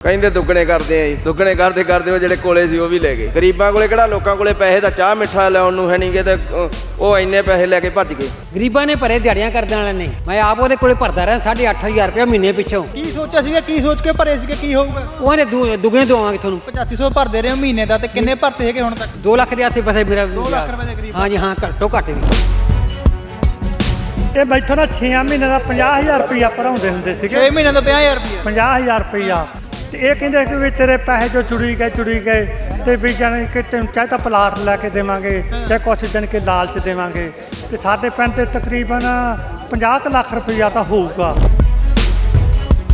ਕਹਿੰਦੇ ਦੁੱਗਣੇ ਕਰਦੇ ਆ ਜੀ। ਦੁੱਗਣੇ ਕਰਦੇ ਕਰਦੇ ਉਹ ਜਿਹੜੇ ਕੋਲੇ ਸੀ ਉਹ ਵੀ ਲੈ ਗਏ। ਗਰੀਬਾਂ ਕੋਲੇ ਕਿਹੜਾ ਲੋਕਾਂ ਕੋਲੇ ਪੈਸੇ ਦਾ ਚਾਹ ਮਿੱਠਾ ਲਿਆਉਣ ਨੂੰ ਹੈ ਨਹੀਂਗੇ ਤੇ ਉਹ ਇੰਨੇ ਪੈਸੇ ਲੈ ਕੇ ਭੱਜ ਗਏ। ਗਰੀਬਾਂ ਨੇ ਭਰੇ ਦਿਹਾੜੀਆਂ ਕਰਨ ਵਾਲੇ ਨੇ। ਮੈਂ ਆਪ ਉਹਦੇ ਕੋਲੇ ਭਰਦਾ ਰਿਹਾ 8500 ਰੁਪਏ ਮਹੀਨੇ ਪਿੱਛੋਂ। ਕੀ ਸੋਚਿਆ ਸੀਗਾ ਕੀ ਸੋਚ ਕੇ ਭਰੇ ਸੀਗੇ ਕੀ ਹੋਊਗਾ? ਉਹਨੇ ਦੁੱਗਣੇ ਦਵਾਂਗੇ ਤੁਹਾਨੂੰ। 8500 ਭਰਦੇ ਰਹੇ ਹੋ ਮਹੀਨੇ ਦਾ ਤੇ ਕਿੰਨੇ ਭਰਤੇ ਹੈਗੇ ਹੁਣ ਤੱਕ? 2 ਲੱਖ ਦੇ ਆਸੇ ਪਾਸੇ ਮੇਰਾ 2 ਲੱਖ ਰੁਪਏ ਦੇ ਕਰੀਬ ਹਾਂਜੀ ਹਾਂ ਘੱਟੋ ਘੱਟ ਵੀ। ਇਹ ਮੈਥੋਂ ਨਾ 6 ਮਹੀਨੇ ਦਾ 50000 ਰੁਪਇਆ ਭਰਾਉਂਦੇ ਹੁੰਦੇ 6 ਸੀਗੇ ਮਹੀਨੇ ਦਾ 50000 ਰੁਪਏ 50000 ਰੁਪਇਆ। ਤੇ ਇਹ ਕਹਿੰਦੇ ਕਿ ਵੀ ਤੇਰੇ ਪੈਸੇ ਜੋ ਚੁੜੀ ਗਏ ਚੁੜੀ ਗਏ ਤੇ ਵੀ ਜਾਣੀ ਕਿ ਤੈਨੂੰ ਚਾਹੇ ਤਾਂ ਪਲਾਟ ਲੈ ਕੇ ਦੇਵਾਂਗੇ ਚਾਹੇ ਕੁਛ ਦਿਨ ਕੇ ਲਾਲਚ ਦੇਵਾਂਗੇ। ਤੇ ਸਾਡੇ ਪਿੰਡ ਤੇ ਤਕਰੀਬਨ 50 ਕੁ ਲੱਖ ਰੁਪਇਆ ਤਾਂ ਹੋਊਗਾ।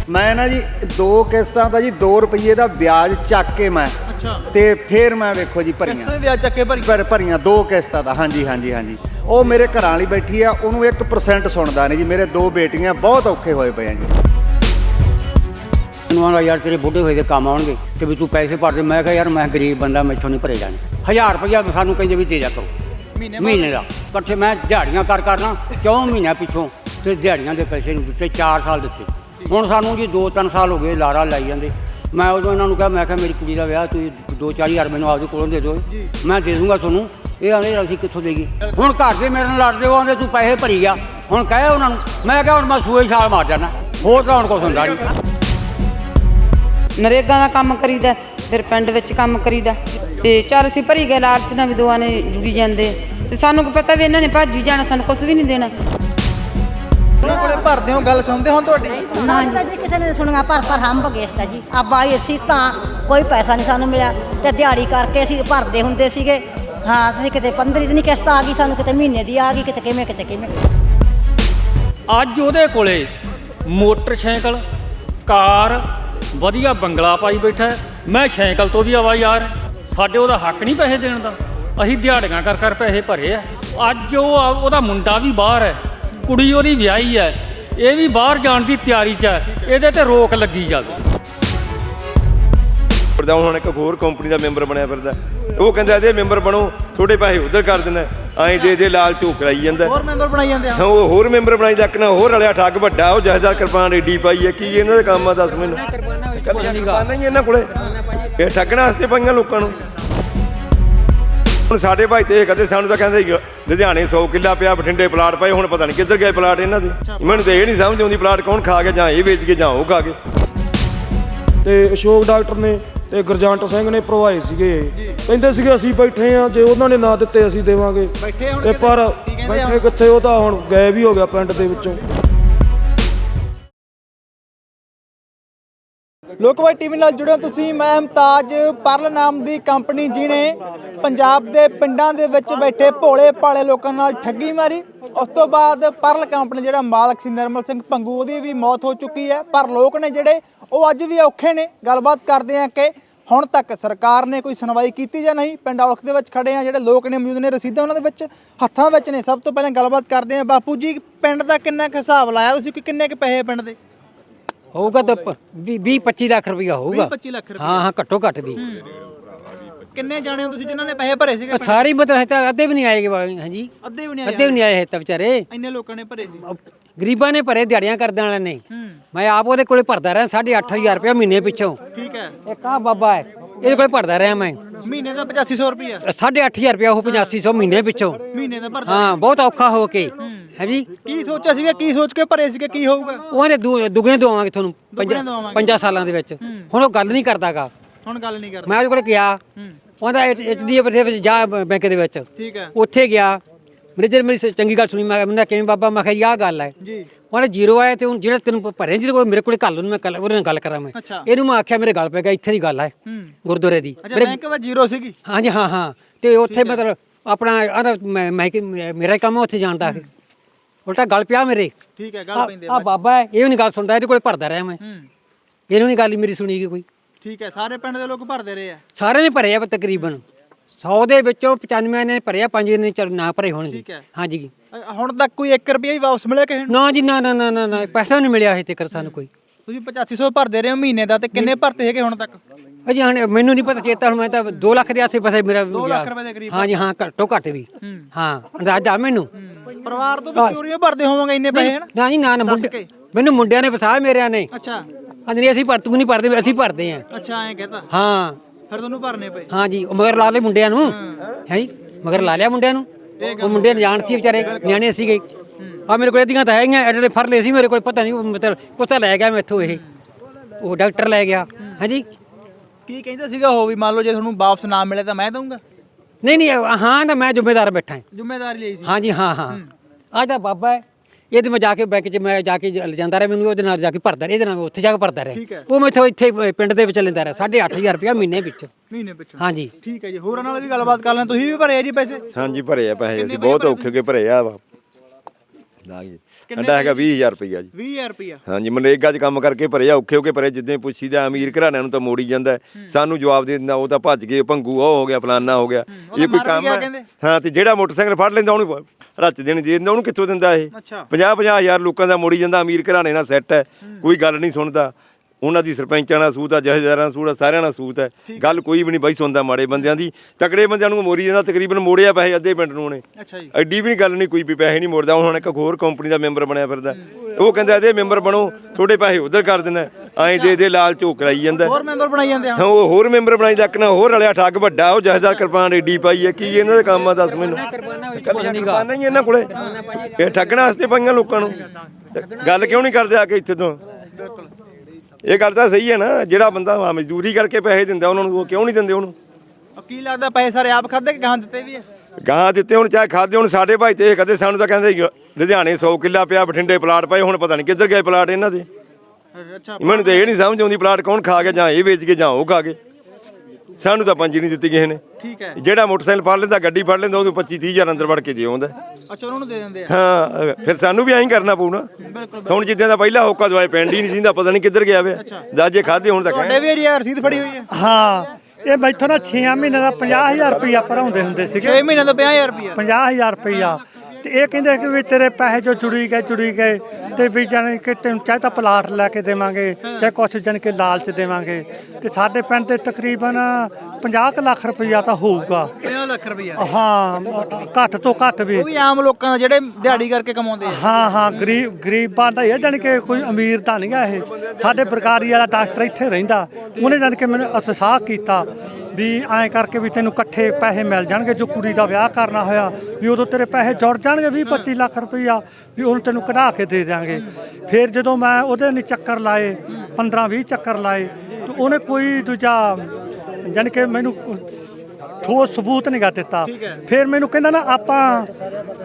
ਮੈਂ ਨਾ ਜੀ ਦੋ ਕਿਸ਼ਤਾਂ ਦਾ ਜੀ 2 ਰੁਪਏ ਦਾ ਵਿਆਜ ਚੱਕ ਕੇ ਮੈਂ ਅੱਛਾ। ਤੇ ਫਿਰ ਮੈਂ ਵੇਖੋ ਜੀ ਭਰੀਆਂ। ਕਿੰਨੇ ਵਿਆਜ ਚੱਕੇ ਭਰੀ। ਪਰ ਭਰੀਆਂ ਦੋ ਕਿਸ਼ਤਾਂ ਦਾ ਹਾਂਜੀ ਹਾਂਜੀ ਹਾਂਜੀ। ਉਹ ਮੇਰੇ ਘਰਾਂ ਵਾਲੀ ਬੈਠੀ ਆ ਉਹਨੂੰ 1% ਸੁਣਦਾ ਨਹੀਂ ਜੀ ਮੇਰੇ ਦੋ ਬੇਟੀਆਂ ਬਹੁਤ ਔਖੇ ਹੋਏ ਪਏ ਆ ਜੀ। ਮੈਨੂੰ ਆਂਦਾ ਯਾਰ ਤੇਰੇ ਬੁੱਢੇ ਹੋਏ ਦੇ ਕੰਮ ਆਉਣਗੇ ਤੇ ਵੀ ਤੂੰ ਪੈਸੇ ਭਰ ਦੇ। ਮੈਂ ਕਿਹਾ ਯਾਰ ਮੈਂ ਗਰੀਬ ਬੰਦਾ ਮੈਥੋਂ ਨਹੀਂ ਭਰੇ ਜਾਣੇ। ਹਜ਼ਾਰ ਰੁਪਇਆ ਸਾਨੂੰ ਕਹਿੰਦੇ ਵੀ ਦੇ ਜਾ ਕਰੋ। ਮਹੀਨੇ ਦਾ। ਇਕੱਠੇ ਮੈਂ ਦਿਹਾੜੀਆਂ ਕਰ ਕਰਨਾ ਚੌਂ ਮਹੀਨਿਆਂ ਪਿੱਛੋਂ ਤੇ ਦਿਹਾੜੀਆਂ ਦੇ ਪੈਸੇ ਨੂੰ ਦਿੱਤੇ 4 ਸਾਲ ਦਿੱਤੇ। ਹੁਣ ਸਾਨੂੰ ਜੀ 2-3 ਸਾਲ ਹੋ ਗਏ ਲਾਰਾ ਲਾਈ ਜਾਂਦੇ। ਮੈਂ ਉਦੋਂ ਇਹਨਾਂ ਨੂੰ ਕਿਹਾ ਮੈਂ ਕਿਹਾ ਮੇਰੀ ਕੁੜੀ ਦਾ ਵਿਆਹ ਤੁਸੀਂ 2-4 ਹਜ਼ਾਰ ਮੈਨੂੰ ਆਪਦੇ ਕੋਲੋਂ ਦੇ ਦਿਓ। ਮੈਂ ਦੇ ਦੂੰਗਾ ਤੁਹਾਨੂੰ। ਇਹ ਆਂਦੇ ਅਸੀਂ ਕਿੱਥੋਂ ਦੇਗੀ ਹੁਣ ਘਰ ਦੇ ਮੇਰੇ ਨਾਲ ਲੜਦੇ ਉਹ ਆਂਦੇ ਤੂੰ ਪੈਸੇ ਭਰੀ ਗਿਆ ਹੁਣ ਕਹੇ ਉਹਨਾਂ ਨੂੰ ਮੈਂ ਕਿਹਾ ਹੁਣ ਮੈਂ ਸੂਏ ਛਾਲ ਮਾਰ ਜਾਣਾ ਹੋਰ ਤਾਂ ਹੁਣ ਕੁਛ ਹੁੰਦਾ ਨਹੀਂ ਨਰੇਗਾ ਦਾ ਕੰਮ ਕਰੀਦਾ ਫਿਰ ਪਿੰਡ ਵਿੱਚ ਕੰਮ ਕਰੀਦਾ। ਤੇ ਚੱਲ ਅਸੀਂ ਭਰੀ ਗਏ ਲਾਲਚ ਨਾਲ ਵੀ ਦੋਵਾਂ ਨੇ ਜੁੜੀ ਜਾਂਦੇ। ਤੇ ਸਾਨੂੰ ਕੀ ਪਤਾ ਵੀ ਇਹਨਾਂ ਨੇ ਭੱਜ ਹੀ ਜਾਣਾ ਸਾਨੂੰ ਕੁਝ ਵੀ ਨਹੀਂ ਦੇਣਾ। ਉਹਨਾਂ ਕੋਲੇ ਭਰਦੇ ਹੋ ਗੱਲ ਸੁਣਦੇ ਹੋ ਤੁਹਾਡੀ? ਸਾਨੂੰ ਤਾਂ ਜੀ ਕਿਸੇ ਨੇ ਸੁਣੀਆਂ ਪਰ ਪਰ ਹਮ ਬਗੇਸਤਾ ਜੀ। ਆਬਾ ਹੀ ਅਸੀਂ ਤਾਂ ਕੋਈ ਪੈਸਾ ਨਹੀਂ ਸਾਨੂੰ ਮਿਲਿਆ। ਤੇ ਦਿਹਾੜੀ ਕਰਕੇ ਅਸੀਂ ਭਰਦੇ ਹੁੰਦੇ ਸੀਗੇ। ਹਾਂ ਤੁਸੀਂ ਕਿਤੇ 15 ਦਿਨ ਕਿਸ਼ਤ ਆ ਗਈ ਸਾਨੂੰ ਕਿਤੇ ਮਹੀਨੇ ਦੀ ਆ ਗਈ ਕਿਤੇ ਕਿਵੇਂ ਕਿਤੇ ਕਿਵੇਂ। ਅੱਜ ਉਹਦੇ ਕੋਲੇ ਮੋਟਰਸਾਈਕਲ ਕਾਰ ਵਧੀਆ ਬੰਗਲਾ ਪਾਈ ਬੈਠਾ ਮੈਂ ਸਾਈਕਲ ਤੋਂ ਵੀ ਆਵਾ ਯਾਰ ਸਾਡੇ ਉਹਦਾ ਹੱਕ ਨਹੀਂ ਪੈਸੇ ਦੇਣ ਦਾ। ਅਸੀਂ ਦਿਹਾੜੀਆਂ ਕਰ ਕਰ ਪੈਸੇ ਭਰੇ ਆ। ਅੱਜ ਉਹ ਆ- ਉਹਦਾ ਮੁੰਡਾ ਵੀ ਬਾਹਰ ਹੈ। ਕੁੜੀ ਉਹਦੀ ਵਿਆਹੀ ਹੈ। ਇਹ ਵੀ ਬਾਹਰ ਜਾਣ ਦੀ ਤਿਆਰੀ 'ਚ ਹੈ। ਇਹਦੇ ਤੇ ਰੋਕ ਲੱਗੀ ਜਾਵੇ। ਫਿਰਦਾ ਹੁਣ ਇੱਕ ਹੋਰ ਕੰਪਨੀ ਦਾ ਮੈਂਬਰ ਬਣਿਆ ਫਿਰਦਾ। ਉਹ ਕਹਿੰਦਾ ਇਹਦੇ ਮੈਂਬਰ ਬਣੋ ਤੁਹਾਡੇ ਪੈਸੇ ਉਧਰ ਕਰ ਦੇਣਾ ਐਂ ਦੇ ਦੇ ਲਾਲ ਝੂਕ ਲਾਈ ਜਾਂਦਾ। ਹੋਰ ਮੈਂਬਰ ਬਣਾਈ ਜਾਂਦੇ ਆ। ਉਹ ਹੋਰ ਮੈਂਬਰ ਬਣਾਈ ਚੱਕਣਾ ਹੋਰ ਰਲਿਆ ਠੱਗ ਵੱਡਾ ਉਹ ਜਹਦਾਰ ਕਿਰਪਾਨ ਏਡੀ ਪਾਈ ਹੈ ਕੀ ਇਹਨਾਂ ਦਾ ਕੰਮ ਆ ਦੱਸ ਮੈਨੂੰ। ਕਿਰਪਾਨਾਂ ਹੀ ਇਹਨਾਂ ਕੋਲੇ। ਇਹ ਠੱਗਣ ਵਾਸਤੇ ਪਾਈਆਂ ਲੋਕਾਂ ਨੂੰ। ਹੁਣ ਸਾਡੇ ਭਾਈ ਤੇ ਇਹ ਕਹਦੇ ਸਾਨੂੰ ਤਾਂ ਕਹਿੰਦੇ ਲੁਧਿਆਣੇ 100 ਕਿੱਲਾ ਪਿਆ ਬਠਿੰਡੇ ਪਲਾਟ ਪਏ ਹੁਣ ਪਤਾ ਨਹੀਂ ਕਿੱਧਰ ਗਏ ਪਲਾਟ ਇਹਨਾਂ ਦੇ। ਮੈਨੂੰ ਤੇ ਇਹ ਨਹੀਂ ਸਮਝ ਆਉਂਦੀ ਪਲਾਟ ਕੌਣ ਖਾ ਗਿਆ ਜਾਂ ਇਹ ਵੇਚ ਕੇ ਜਾਂ ਉਹ ਖਾ ਗਏ ਤੇ ਅਸ਼ੋਕ ਡਾਕਟਰ ਨੇ ਤੇ ਗੁਰਜੰਟ ਸਿੰਘ ਨੇ ਭਰਵਾਏ ਸੀਗੇ। ਕਹਿੰਦੇ ਸੀਗੇ ਅਸੀਂ ਬੈਠੇ ਆ ਜੇ ਉਹਨਾਂ ਨੇ ਨਾ ਦਿੱਤੇ ਅਸੀਂ ਦੇਵਾਂਗੇ। ਬੈਠੇ ਹੁਣ ਤੇ ਕਿੱਥੇ? ਪਰ ਬੈਠੇ ਕਿੱਥੇ? ਉਹ ਤਾਂ ਹੁਣ ਗਾਇਬ ਹੀ ਹੋ ਗਿਆ ਪਿੰਡ ਦੇ ਵਿੱਚੋਂ। ਲੋਕਵਾਈ ਟੀਵੀ ਨਾਲ ਜੁੜੇ ਹੋ ਤੁਸੀਂ ਮੈਂ ਮੁਮਤਾਜ ਪਰਲ ਨਾਮ ਦੀ ਕੰਪਨੀ ਜਿਹਨੇ ਪੰਜਾਬ ਦੇ ਪਿੰਡਾਂ ਦੇ ਵਿੱਚ ਬੈਠੇ ਭੋਲੇ ਭਾਲੇ ਲੋਕਾਂ ਨਾਲ ਠੱਗੀ ਮਾਰੀ। ਉਸ ਤੋਂ ਬਾਅਦ ਪਰਲ ਕੰਪਨੀ ਜਿਹੜਾ ਮਾਲਕ ਸੀ ਨਿਰਮਲ ਸਿੰਘ ਪੰਗੂ ਉਹਦੀ ਵੀ ਮੌਤ ਹੋ ਚੁੱਕੀ ਹੈ। ਪਰ ਲੋਕ ਨੇ ਜਿਹੜੇ ਉਹ ਅੱਜ ਵੀ ਔਖੇ ਨੇ। ਗੱਲਬਾਤ ਕਰਦੇ ਆ ਕਿ ਹੁਣ ਤੱਕ ਸਰਕਾਰ ਨੇ ਕੋਈ ਸੁਣਵਾਈ ਕੀਤੀ ਜਾਂ ਨਹੀਂ? ਪਿੰਡ ਔਲਖ ਦੇ ਵਿੱਚ ਖੜੇ ਆ ਜਿਹੜੇ ਲੋਕ ਨੇ ਮੌਜੂਦ ਨੇ ਰਸੀਦਾਂ ਉਹਨਾਂ ਦੇ ਵਿੱਚ ਹੱਥਾਂ ਵਿੱਚ ਨੇ। ਸਭ ਤੋਂ ਪਹਿਲਾਂ ਗੱਲਬਾਤ ਕਰਦੇ ਆ ਬਾਪੂ ਜੀ ਪਿੰਡ ਦਾ ਕਿੰਨਾ ਕੁ ਹਿਸਾਬ ਲਾਇਆ ਤੁਸੀਂ? ਕਿ ਕਿੰਨੇ ਕੁ ਪੈਸੇ ਪਿੰਡ ਦੇ? ਹੋਊਗਾ ਤਾਂ 20 25 ਲੱਖ ਰੁਪਇਆ ਹੋਊਗਾ। 25 ਲੱਖ ਹਾਂ ਹਾਂ ਘੱਟੋ ਘੱਟ ਵੀ। ਕਿੰਨੇ ਜਾਣੇ ਹੋ ਤੁਸੀਂ ਜਿਨ੍ਹਾਂ ਨੇ ਪੈਸੇ ਭਰੇ ਸੀਗੇ ਸਾਰੀ ਮਤਲਬ ਤਾਂ ਅੱਧੇ ਵੀ ਨਹੀਂ ਆਏਗੇ ਹਾਂਜੀ। ਅੱਧੇ ਵੀ ਨਹੀਂ ਅੱਧੇ ਵੀ ਨਹੀਂ ਆਏ ਹੈ ਤਾਂ ਵਿਚਾਰੇ। ਇੰਨੇ ਲੋਕਾਂ ਨੇ ਭਰੇ ਸੀ। ਗਰੀਬਾਂ ਨੇ ਭਰੇ ਦਿਹਾੜੀਆਂ ਕਰਨ ਵਾਲੇ ਨੇ। ਹੂੰ। ਮੈਂ ਆਪ ਉਹਦੇ ਕੋਲੇ ਭਰਦਾ ਰਿਹਾ 8500 ਰੁਪਏ ਮਹੀਨੇ ਪਿੱਛੋਂ। ਠੀਕ ਹੈ। ਇੱਕ ਆ ਬਾਬਾ ਹੈ ਇਹਦੇ ਕੋਲੇ ਭਰਦਾ ਰਿਹਾ ਮੈਂ। ਮਹੀਨੇ ਦਾ 8500 ਰੁਪਏ 8500 ਰੁਪਏ ਉਹ 8500 ਮਹੀਨੇ ਪਿੱਛੋਂ। ਮਹੀਨੇ ਦਾ ਭਰਦਾ ਹਾਂ ਬਹੁਤ ਔਖਾ ਹੋ ਕੇ। ਹੈ। ਜੀ? ਕੀ ਸੋਚਿਆ ਸੀਗਾ ਕੀ ਸੋਚ ਕੇ ਭਰੇ ਸੀਗੇ ਕੀ ਹੋਊਗਾ? ਉਹਨੇ ਦੁੱਗਣੇ ਦਵਾਂਗੇ ਤੁਹਾਨੂੰ ਦੁੱਗਣੇ ਪੰਜਾਂ ਦਵਾਵਾਂਗੇ। ਪੰਜਾਂ ਸਾਲਾਂ ਦੇ ਵਿੱਚ। ਹੁਣ ਉਹ ਗੱਲ ਨਹੀਂ ਕਰਦਾਗਾ। ਹੁਣ ਗੱਲ ਨਹੀਂ ਕਰਦਾ। ਮੈਂ ਉਹਦੇ ਕੋਲ ਗਿਆ। ਹੂੰ। ਉਹਦਾ ਐਚਡੀਐਫ ਦੇ ਵਿੱਚ ਜਾ ਬੈਂਕ ਦੇ ਵਿੱਚ। ਠੀਕ ਹੈ। ਉੱਥੇ ਗਿਆ। ਮੇਰੇ ਜਰ ਮੇਰੀ ਚੰਗੀ ਗੱਲ ਸੁਣੀ ਮੈਂ ਮੈਂ ਕਿਵੇਂ ਬਾਬਾ ਮੈਂ ਕਿਹਾ ਆਹ ਗੱਲ ਹੈ। ਜੀ। ਉਹਨੇ ਜ਼ੀਰੋ ਆਇਆ ਤੇ ਹੁਣ ਜਿਹੜਾ ਤੈਨੂੰ ਭਰੇ ਜਿਹਦੇ ਕੋਲ ਮੇਰੇ ਕੋਲੇ ਕੱਲ ਨੂੰ ਮੈਂ ਕੱਲ ਉਹਦੇ ਨਾਲ ਗੱਲ ਕਰਾਂ ਮੈਂ। ਇਹਨੂੰ ਮੈਂ ਆਖਿਆ ਮੇਰੇ ਗੱਲ ਪੈ ਗਿਆ ਇੱਥੇ ਦੀ ਗੱਲ ਹੈ। ਹੂੰ। ਗੁਰਦੁਆਰੇ ਦੀ। ਅੱਛਾ ਬੈਂਕ ਵਿੱਚ ਜ਼ੀਰੋ ਸੀਗੀ? ਹਾਂਜੀ ਹਾਂ ਹਾਂ। ਤੇ ਉੱਥੇ ਮਤਲਬ ਆਪਣਾ ਮੈਂ ਮੇਰਾ ਹੀ ਕੰਮ ਉੱਥੇ ਜਾਣ ਦਾ। ਉਲਟਾ ਗੱਲ ਪਿਆ ਮੇਰੇ। ਠੀਕ ਹੈ ਗੱਲ ਪੈਂਦੇ ਆ ਬਾਬਾ ਹੈ, ਇਹ ਨਹੀਂ ਗੱਲ ਸੁਣਦਾ ਇਹਦੇ ਕੋਲੇ ਭਰਦਾ ਰਿਹਾ ਮੈਂ। ਹੂੰ। ਇਹਨੂੰ ਨਹੀਂ ਗੱਲ ਮੇਰੀ ਸੁਣੀ ਕੋਈ। ਠੀਕ ਹੈ ਸਾਰੇ ਪਿੰਡ ਦੇ ਲੋਕ ਭਰਦੇ ਰਹੇ ਆ। ਸਾਰਿਆਂ ਨੇ ਭਰੇ ਆ ਤਕਰੀਬਨ। 100 ਦੇ ਵਿੱਚੋਂ 95 ਨੇ ਭਰਿਆ ਪੰਜ ਨੇ ਚਲ ਨਾ ਭਰੇ ਹੋਣਗੇ। ਹੈ। ਹਾਂਜੀ। ਅ, ਹੁਣ ਤੱਕ ਕੋਈ 1 ਰੁਪਿਆ ਵੀ ਵਾਪਸ ਮਿਲਿਆ ਕਿਸੇ ਨੂੰ? ਨਾ ਜੀ ਨਾ ਨਾ ਨਾ ਨਾ ਨਾ ਪੈਸਾ ਨਹੀਂ ਮਿਲਿਆ ਹਜੇ ਤੱਕ ਸਾਨੂੰ ਕੋਈ। ਤੁਸੀਂ 8500 ਭਰਦੇ ਰਹੇ ਹੋ ਮਹੀਨੇ ਦਾ ਤੇ ਕਿੰਨੇ ਭਰਤੇ ਹੈਗੇ ਹੁਣ ਤੱਕ? ਅਜੇ ਹੁਣ ਮੈਨੂੰ ਨਹੀਂ ਪਤਾ ਚੇਤਾ ਹੁਣ ਮੈਂ ਤਾਂ 2 ਲੱਖ ਦੇ ਆਸੇ ਪਾਸੇ ਮੇਰਾ 2 ਲੱਖ ਰੁਪਏ ਦੇ ਕਰੀਬ। ਹਾਂਜੀ ਹਾਂ ਘੱਟੋ ਘੱਟ ਵੀ। ਹਾਂ। ਅੰਦਾਜ਼ਾ ਮੈਨੂੰ। ਪਰਿਵਾਰ ਤੋਂ ਵੀ ਚੋਰੀਆਂ ਭਰਦੇ ਹੋਵੋਗੇ ਇੰਨੇ ਪੈਸੇ ਹਨ? ਨਾ ਜੀ ਨਾ ਨਾ ਮੁੰਡੇ। ਮੈਨੂੰ ਮੁੰਡਿਆਂ ਨੇ ਵਸਾਇਆ ਮੇਰਿਆਂ ਨੇ। ਅੱਛਾ। ਕਹਿੰਦੇ ਨਹੀਂ ਅਸੀਂ ਭਰ ਤੂੰ ਨਹੀਂ ਭਰਦੇ ਅਸੀਂ ਭਰਦੇ ਆ ਅੱਛਾ ਐਂ ਕਹਤਾ। ਹਾਂ। ਫਿਰ ਤੁਹਾਨੂੰ ਭਰਨੇ ਪਏ। ਹਾਂ ਜੀ ਉਹ ਮਗਰ ਲਾ ਲਏ ਮੁੰਡਿਆਂ ਨੂੰ। ਹੈ। ਮਗਰ ਲਾ ਲਿਆ ਮੁੰਡਿਆਂ ਨੂੰ। ਉਹ ਮੁੰਡੇ ਜਾਣ ਸੀ ਵਿਚਾਰੇ ਨਿਆਣੇ ਸੀਗੇ ਆ ਮੇਰੇ ਕੋਲ ਇਹਦੀਆਂ ਤਾਂ ਹੈਗੀਆਂ ਐਡੇ ਫੜ ਲਏ ਸੀ ਮੇਰੇ ਕੋਲ ਪਤਾ ਨਹੀਂ ਉਹ ਮਤਲਬ ਕੁਛ ਤਾਂ ਲੈ ਗਿਆ ਮੈਥੋਂ ਇਹ। ਉਹ ਡਾਕਟਰ ਲੈ ਗਿਆ। ਹੈ। ਜੀ? ਕੀ ਕਹਿੰਦਾ ਸੀਗਾ ਉਹ ਵੀ ਮੰਨ ਲਓ ਜੇ ਤੁਹਾਨੂੰ ਵਾਪਸ ਨਾ ਮਿਲੇ ਤਾਂ ਮੈਂ ਦਊਂਗਾ? ਨਹੀਂ ਨਹੀਂ ਹਾਂ ਤਾਂ ਮੈਂ ਜ਼ਿੰਮੇਦਾਰ ਬੈਠਾ ਹਾਂ। ਜ਼ਿੰਮੇਵਾਰੀ ਲਈ ਸੀ। ਹਾਂ ਜੀ ਹਾਂ। ਹਾਂ। ਆਹ ਤਾਂ ਬਾਬਾ ਹੈ। ਇਹਦੇ ਮੈਂ ਜਾ ਕੇ ਬੈਂਕ 'ਚ ਮੈਂ ਜਾ ਕੇ ਜ- ਲਿਜਾਂਦਾ ਰਿਹਾ ਮੈਨੂੰ ਉਹਦੇ ਨਾਲ ਜਾ ਕੇ ਭਰਦਾ ਰਿਹਾ ਇਹਦੇ ਨਾਲ ਉੱਥੇ ਜਾ ਕੇ ਭਰਦਾ ਠੀਕ ਹੈ। ਰਿਹਾ ਉਹ ਮੈਥੋਂ ਇੱਥੇ ਪਿੰਡ ਦੇ ਵਿੱਚ ਲੈਂਦਾ ਰਿਹਾ 8500 ਰੁਪਇਆ ਮਹੀਨੇ ਵਿੱਚ। ਮਹੀਨੇ ਪਿੱਛੋਂ ਹਾਂ ਜੀ ਠੀਕ ਹੈ ਜੀ। ਹੋਰਾਂ ਨਾਲ ਵੀ ਗੱਲਬਾਤ ਕਰ ਲੈਣ। ਤੁਸੀਂ ਵੀ ਭਰੇ ਆ ਜੀ ਪੈਸੇ? ਹਾਂਜੀ ਭਰੇ ਆ ਪੈਸੇ। ਅਸੀਂ ਬਹੁਤ ਔਖੇ ਕੇ ਭਰੇ ਆ। ਵਾ ਨਾ ਜੀ। ਸਾਡਾ ਹੈਗਾ 20000 ਰੁਪਈਆ ਜੀ। 20000 ਰੁਪਇਆ। ਹਾਂਜੀ ਮਨਰੇਗਾ 'ਚ ਕੰਮ ਕਰਕੇ ਭਰੇ ਆ ਔਖੇ ਹੋ ਕੇ ਭਰੇ ਜਿੱਦਾਂ ਪੁੱਛੀ ਦਾ ਅਮੀਰ ਘਰਾਣਿਆਂ ਨੂੰ ਤਾਂ ਮੋੜੀ ਜਾਂਦਾ ਹੈ। ਸਾਨੂੰ ਜਵਾਬ ਦੇ ਦਿੰਦਾ ਉਹ ਤਾਂ ਭੱਜ ਗਏ ਭੰਗੂ ਉਹ ਹੋ ਗਿਆ ਫਲਾਨਾ ਹੋ ਗਿਆ। ਇਹ ਕੋਈ ਕੰਮ ਹੈ? ਕਹਿੰਦੇ। ਹਾਂ ਤੇ ਜਿਹੜਾ ਮੋਟਰਸਾਈਕਲ ਫੜ ਲੈਂਦਾ ਉਹਨੂੰ ਰੱਚ ਦੇਣ ਦੇ ਦਿੰਦਾ ਉਹਨੂੰ ਕਿੱਥੋਂ ਦਿੰਦਾ ਇਹ? ਅੱਛਾ। 50 50 ਹਜ਼ਾਰ ਲੋਕਾਂ ਦਾ ਮੋੜੀ ਜਾਂਦਾ ਅਮੀਰ ਘਰਾਣੇ ਨਾਲ ਸੈੱਟ ਹੈ ਕੋਈ ਗੱਲ ਨਹੀਂ ਸੁਣਦਾ। ਉਹਨਾਂ ਦੀ ਸਰਪੰਚਾਂ ਨਾਲ ਸੂਤ ਆ ਜਹੇਦਾਰਾਂ ਨਾਲ ਸੂਤ ਆ ਸਾਰਿਆਂ ਨਾਲ ਸੂਤ ਹੈ। ਗੱਲ ਕੋਈ ਵੀ ਨਹੀਂ ਬਾਈ ਸੁਣਦਾ ਮਾੜੇ ਬੰਦਿਆਂ ਦੀ। ਤਕੜੇ ਬੰਦਿਆਂ ਨੂੰ ਮੋਰੀ ਜਾਂਦਾ ਤਕਰੀਬਨ ਮੋੜਿਆ ਪੈਸੇ ਅੱਧੇ ਪਿੰਡ ਨੂੰ ਉਹਨੇ। ਅੱਛਾ ਜੀ। ਐਡੀ ਵੀ ਨਹੀਂ ਗੱਲ ਨਹੀਂ ਕੋਈ ਵੀ ਪੈਸੇ ਨਹੀਂ ਮੋੜਦਾ ਹੁਣ ਇੱਕ ਹੋਰ ਕੰਪਨੀ ਦਾ ਮੈਂਬਰ ਬਣਿਆ ਫਿਰਦਾ। ਉਹ ਕਹਿੰਦਾ ਇਹਦੇ ਮੈਂਬਰ ਬਣੋ ਥੋੜੇ ਪੈਸੇ ਉਧਰ ਕਰ ਦੇਣਾ ਐਂ ਦੇ ਦੇ ਲਾਲ ਝੋਕ ਕਰਾਈ ਜਾਂਦਾ। ਹੋਰ ਮੈਂਬਰ ਬਣਾਈ ਜਾਂਦੇ ਆ। ਹਾਂ ਉਹ ਹੋਰ ਮੈਂਬਰ ਬਣਾਈ ਦਾ ਨਾ ਹੋਰ ਰਲਿਆ ਠੱਗ ਵੱਡਾ ਉਹ ਜਹੇਦਾਰ ਕਿਰਪਾਨ ਏਡੀ ਪਾਈ ਹੈ ਕੀ ਇਹਨਾਂ ਦਾ ਕੰਮ ਆ ਦੱਸ ਮੈਨੂੰ। ਕਿਰਪਾਨਾਂ ਹੀ ਇਹਨਾਂ ਕੋਲੇ। ਇਹ ਠੱਗਣ ਵਾਸਤੇ ਪਾਈਆਂ ਲੋਕਾਂ ਨੂੰ। ਗੱਲ ਕਿਉਂ ਨਹੀਂ ਕਰਦੇ ਆ ਕੇ ਇੱਥੇ ਤੋਂ? ਇਹ ਗੱਲ ਤਾਂ ਸਹੀ ਹੈ ਨਾ ਜਿਹੜਾ ਬੰਦਾ ਮਜ਼ਦੂਰੀ ਕਰਕੇ ਪੈਸੇ ਦਿੰਦਾ ਉਹਨਾਂ ਨੂੰ ਉਹ ਕਿਉਂ ਨਹੀਂ ਦਿੰਦੇ ਉਹਨੂੰ? ਉਹ ਕੀ ਲੱਗਦਾ ਪੈਸੇ ਸਾਰੇ ਆਪ ਖਾਦੇ ਕਿ ਗਾਂ ਦਿੱਤੇ ਵੀ ਆ? ਗਾਂ ਦਿੱਤੇ ਹੁਣ ਚਾਹੇ ਖਾਦੇ ਹੁਣ ਸਾਡੇ ਭਾਈ ਤੇ ਇਹ ਕਦੇ ਸਾਨੂੰ ਤਾਂ ਕਹਿੰਦੇ ਲੁਧਿਆਣੇ 100 ਕਿੱਲਾ ਪਿਆ ਬਠਿੰਡੇ ਪਲਾਟ ਪਏ ਹੁਣ ਪਤਾ ਨਹੀਂ ਕਿੱਧਰ ਗਏ ਪਲਾਟ ਇਹਨਾਂ ਦੇ। ਅੱਛਾ ਮੈਨੂੰ ਤਾਂ ਇਹ ਨਹੀਂ ਸਮਝ ਆਉਂਦੀ ਪਲਾਟ ਕੌਣ ਖਾ ਗਿਆ ਜਾਂ ਇਹ ਵੇਚ ਕੇ ਜਾਂ ਉਹ ਖਾ ਗਏ। ਸਾਨੂੰ ਤਾਂ ਪੰਜੀ ਨਹੀਂ ਦਿੱਤੀ ਕਿਸੇ ਨੇ। ਠੀਕ ਹੈ। ਜਿਹੜਾ ਮੋਟਰਸਾਈਕਲ ਫੜ ਲੈਂਦਾ ਗੱਡੀ ਫੜ ਲੈਂਦਾ ਉਹਨੂੰ 25 30 ਹਜ਼ਾਰ ਅੰਦਰ ਵੜ ਕੇ ਦੇ ਆਉਂਦਾ। ਅੱਛਾ ਉਹਨਾਂ ਨੂੰ ਦੇ ਦਿੰਦੇ ਆ। ਹਾਂ ਫਿਰ ਸਾਨੂੰ ਵੀ ਐਂ ਕਰਨਾ ਪਊ ਨਾ ਹੁਣ ਜਿੱਦਾਂ ਦਾ ਪਹਿਲਾ ਹੋਕਾ ਦਵਾਏ ਪਿੰਡ ਹੀ ਨਹੀਂ ਜਿੰਦਾ ਪਤਾ ਨਹੀਂ ਕਿੱਧਰ ਗਿਆ ਵੇ। ਦਾਜੇ ਖਾਦੇ ਹੁਣ ਤਾਂ ਤੁਹਾਡੇ ਵੀ ਏਰੀਆ ਰਸੀਦ ਫੜੀ ਹੋਈ ਹੈ? ਹਾਂ ਇਹ ਮੈਥੋਂ ਨਾ 6 ਮਹੀਨੇ ਦਾ 50000 ਰੁਪਇਆ ਭਰਾਉਂਦੇ ਹੁੰਦੇ ਸੀਗੇ। 6 ਮਹੀਨੇ ਦਾ 50000 ਰੁਪਇਆ 50000 ਰੁਪਇਆ ਤੇ ਇਹ ਕਹਿੰਦੇ ਕਿ ਵੀ ਤੇਰੇ ਪੈਸੇ ਜੋ ਜੁੜੀ ਗਏ ਜੁੜੀ ਗਏ ਤੇ ਵੀ ਜਾਣੀ ਕਿ ਤੈਨੂੰ ਚਾਹੇ ਤਾਂ ਪਲਾਟ ਲੈ ਕੇ ਦੇਵਾਂਗੇ ਚਾਹੇ ਕੁਛ ਜਾਣੀ ਕਿ ਲਾਲਚ ਦੇਵਾਂਗੇ। ਤੇ ਸਾਡੇ ਪਿੰਡ ਦੇ ਤਕਰੀਬਨ 50 ਕੁ ਲੱਖ ਰੁਪਇਆ ਤਾਂ ਹੋਊਗਾ। 50 ਲੱਖ ਰੁਪਇਆ ਹਾਂ ਘੱਟ ਤੋਂ ਘੱਟ ਵੀ। ਉਹ ਵੀ ਆਮ ਲੋਕਾਂ ਦਾ ਜਿਹੜੇ ਦਿਹਾੜੀ ਕਰਕੇ ਕਮਾਉਂਦੇ ਆ। ਹਾਂ ਹਾਂ ਗਰੀਬ ਗਰੀਬਾਂ ਦਾ ਹੀ ਹੈ ਜਾਣੀ ਕਿ ਕੋਈ ਅਮੀਰ ਤਾਂ ਨਹੀਂਗਾ ਇਹ। ਸਾਡੇ ਬਰਕਾਰੀ ਵਾਲਾ ਡਾਕਟਰ ਇੱਥੇ ਰਹਿੰਦਾ। ਉਹਨੇ ਜਾਣੀ ਕਿ ਮੈਨੂੰ ਉਤਸ਼ਾਹ ਕੀਤਾ ਵੀ ਐਂ ਕਰਕੇ ਵੀ ਤੈਨੂੰ ਇਕੱਠੇ ਪੈਸੇ ਮਿਲ ਜਾਣਗੇ ਜੋ ਕੁੜੀ ਦਾ ਵਿਆਹ ਕਰਨਾ ਹੋਇਆ ਵੀ ਉਦੋਂ ਤੇਰੇ ਪੈਸੇ ਜੁੜ ਜਾਣਗੇ 20 25 ਲੱਖ ਰੁਪਈਆ ਵੀ ਉਹਨੂੰ ਤੈਨੂੰ ਕਢਾ ਕੇ ਦੇ ਦਿਆਂਗੇ। ਫਿਰ ਜਦੋਂ ਮੈਂ ਉਹਦੇ ਨੇ ਚੱਕਰ ਲਾਏ 15 20 ਚੱਕਰ ਲਾਏ ਤੇ ਉਹਨੇ ਕੋਈ ਦੂਜਾ ਜਾਣੀ ਕਿ ਮੈਨੂੰ ਠੋਸ ਸਬੂਤ ਨਹੀਂ ਗਾ ਦਿੱਤਾ। ਫਿਰ ਮੈਨੂੰ ਕਹਿੰਦਾ ਨਾ ਆਪਾਂ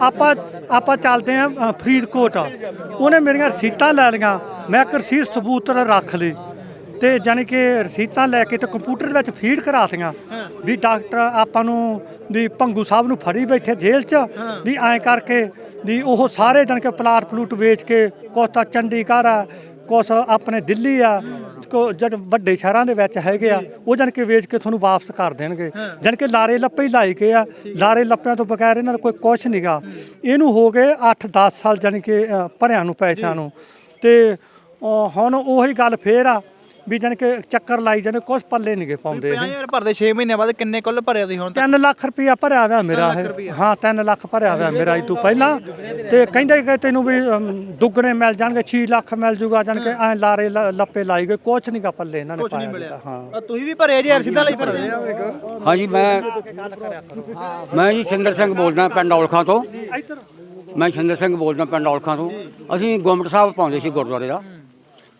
ਆਪਾਂ ਆਪਾਂ ਚੱਲਦੇ ਆਂ ਫਰੀਦਕੋਟ। ਉਹਨੇ ਮੇਰੀਆਂ ਰਸੀਤਾਂ ਲੈ ਲਈਆਂ। ਮੈਂ ਇੱਕ ਰਸੀਦ ਸਬੂਤ ਰੱਖ ਲਈ। ਤੇ ਜਾਣੀ ਕਿ ਰਸੀਤਾਂ ਲੈ ਕੇ ਤੇ ਕੰਪਿਊਟਰ ਵਿੱਚ ਫੀਡ ਕਰਾਤੀਆਂ ਵੀ ਡਾਕਟਰ ਆਪਾਂ ਨੂੰ ਵੀ ਭੰਗੂ ਸਾਹਿਬ ਨੂੰ ਫੜੀ ਬੈਠੇ ਜੇਲ੍ਹ 'ਚ ਵੀ ਐਂ ਕਰਕੇ ਵੀ ਉਹ ਸਾਰੇ ਜਾਣੀ ਕਿ ਪਲਾਟ ਪਲੂਟ ਵੇਚ ਕੇ ਕੁਛ ਤਾਂ ਚੰਡੀਗੜ੍ਹ ਆ ਕੁਛ ਆਪਣੇ ਦਿੱਲੀ ਆ ਕੋ ਜਦ ਵੱਡੇ ਸ਼ਹਿਰਾਂ ਦੇ ਵਿੱਚ ਹੈਗੇ ਆ ਉਹ ਜਾਣੀ ਕਿ ਵੇਚ ਕੇ ਤੁਹਾਨੂੰ ਵਾਪਸ ਕਰ ਦੇਣਗੇ। ਜਾਣੀ ਕਿ ਲਾਰੇ ਲੱਪੇ ਹੀ ਲਾਈ ਗਏ ਆ ਲਾਰੇ ਲੱਪਿਆਂ ਤੋਂ ਬਗੈਰ ਇਹਨਾਂ ਦਾ ਕੋਈ ਕੁਛ ਨਹੀਂਗਾ ਇਹਨੂੰ ਹੋ ਗਏ 8-10 ਸਾਲ ਜਾਣੀ ਕਿ ਭਰਿਆਂ ਨੂੰ ਪੈਸਿਆਂ ਨੂੰ। ਤੇ ਹੁਣ ਉਹੀ ਗੱਲ ਫੇਰ ਆ ਵੀ ਜਾਣੀ ਕਿ ਚੱਕਰ ਲਾਈ ਜਾਂਦੇ ਕੁਛ ਪੱਲੇ ਨਹੀਂਗੇ ਪਾਉਂਦੇ ਇਹ। 50000 ਭਰਦੇ 6 ਮਹੀਨੇ ਬਾਅਦ ਕਿੰਨੇ ਕੁੱਲ ਭਰਿਆ ਤੁਸੀਂ ਹੁਣ 3 ਲੱਖ ਰੁਪਇਆ ਭਰਿਆ ਹੋਇਆ ਮੇਰਾ ਇਹ। ਹਾਂ 3 ਲੱਖ ਭਰਿਆ ਹੋਇਆ ਮੇਰਾ ਇਹ ਤੋਂ ਪਹਿਲਾਂ। ਤੇ ਕਹਿੰਦੇ ਕਿ ਤੈਨੂੰ ਵੀ ਅਮ, ਦੁੱਗਣੇ ਮਿਲ ਜਾਣਗੇ 6 ਲੱਖ ਮਿਲ ਜੂਗਾ ਜਾਣ ਕੇ ਐ ਲਾਰੇ ਲ- ਲੱਪੇ ਲਾਈ ਗਏ ਕੁਛ ਨਹੀਂਗਾ ਪੱਲੇ ਇਹਨਾਂ ਨੇ ਪਾਇਆ ਹਾਂ। ਤੁਸੀਂ ਵੀ ਭਰੇ ਜੀ ਰਸੀਦਾਂ ਲਈ ਭਰਦੇ ਹਾਂਜੀ ਮੈਂ ਮੈਂ ਜੀ ਸਿੰਦਰ ਸਿੰਘ ਬੋਲਦਾ ਪਿੰਡ ਔਲਖਾਂ ਤੋਂ। ਮੈਂ ਸਿੰਦਰ ਸਿੰਘ ਬੋਲਦਾ ਪਿੰਡ ਔਲਖਾਂ ਤੋਂ। ਅਸੀਂ ਗੁੰਮਟ ਸਾਹਿਬ ਪਾਉਂਦੇ ਸੀ ਗੁਰਦੁਆਰੇ ਦਾ।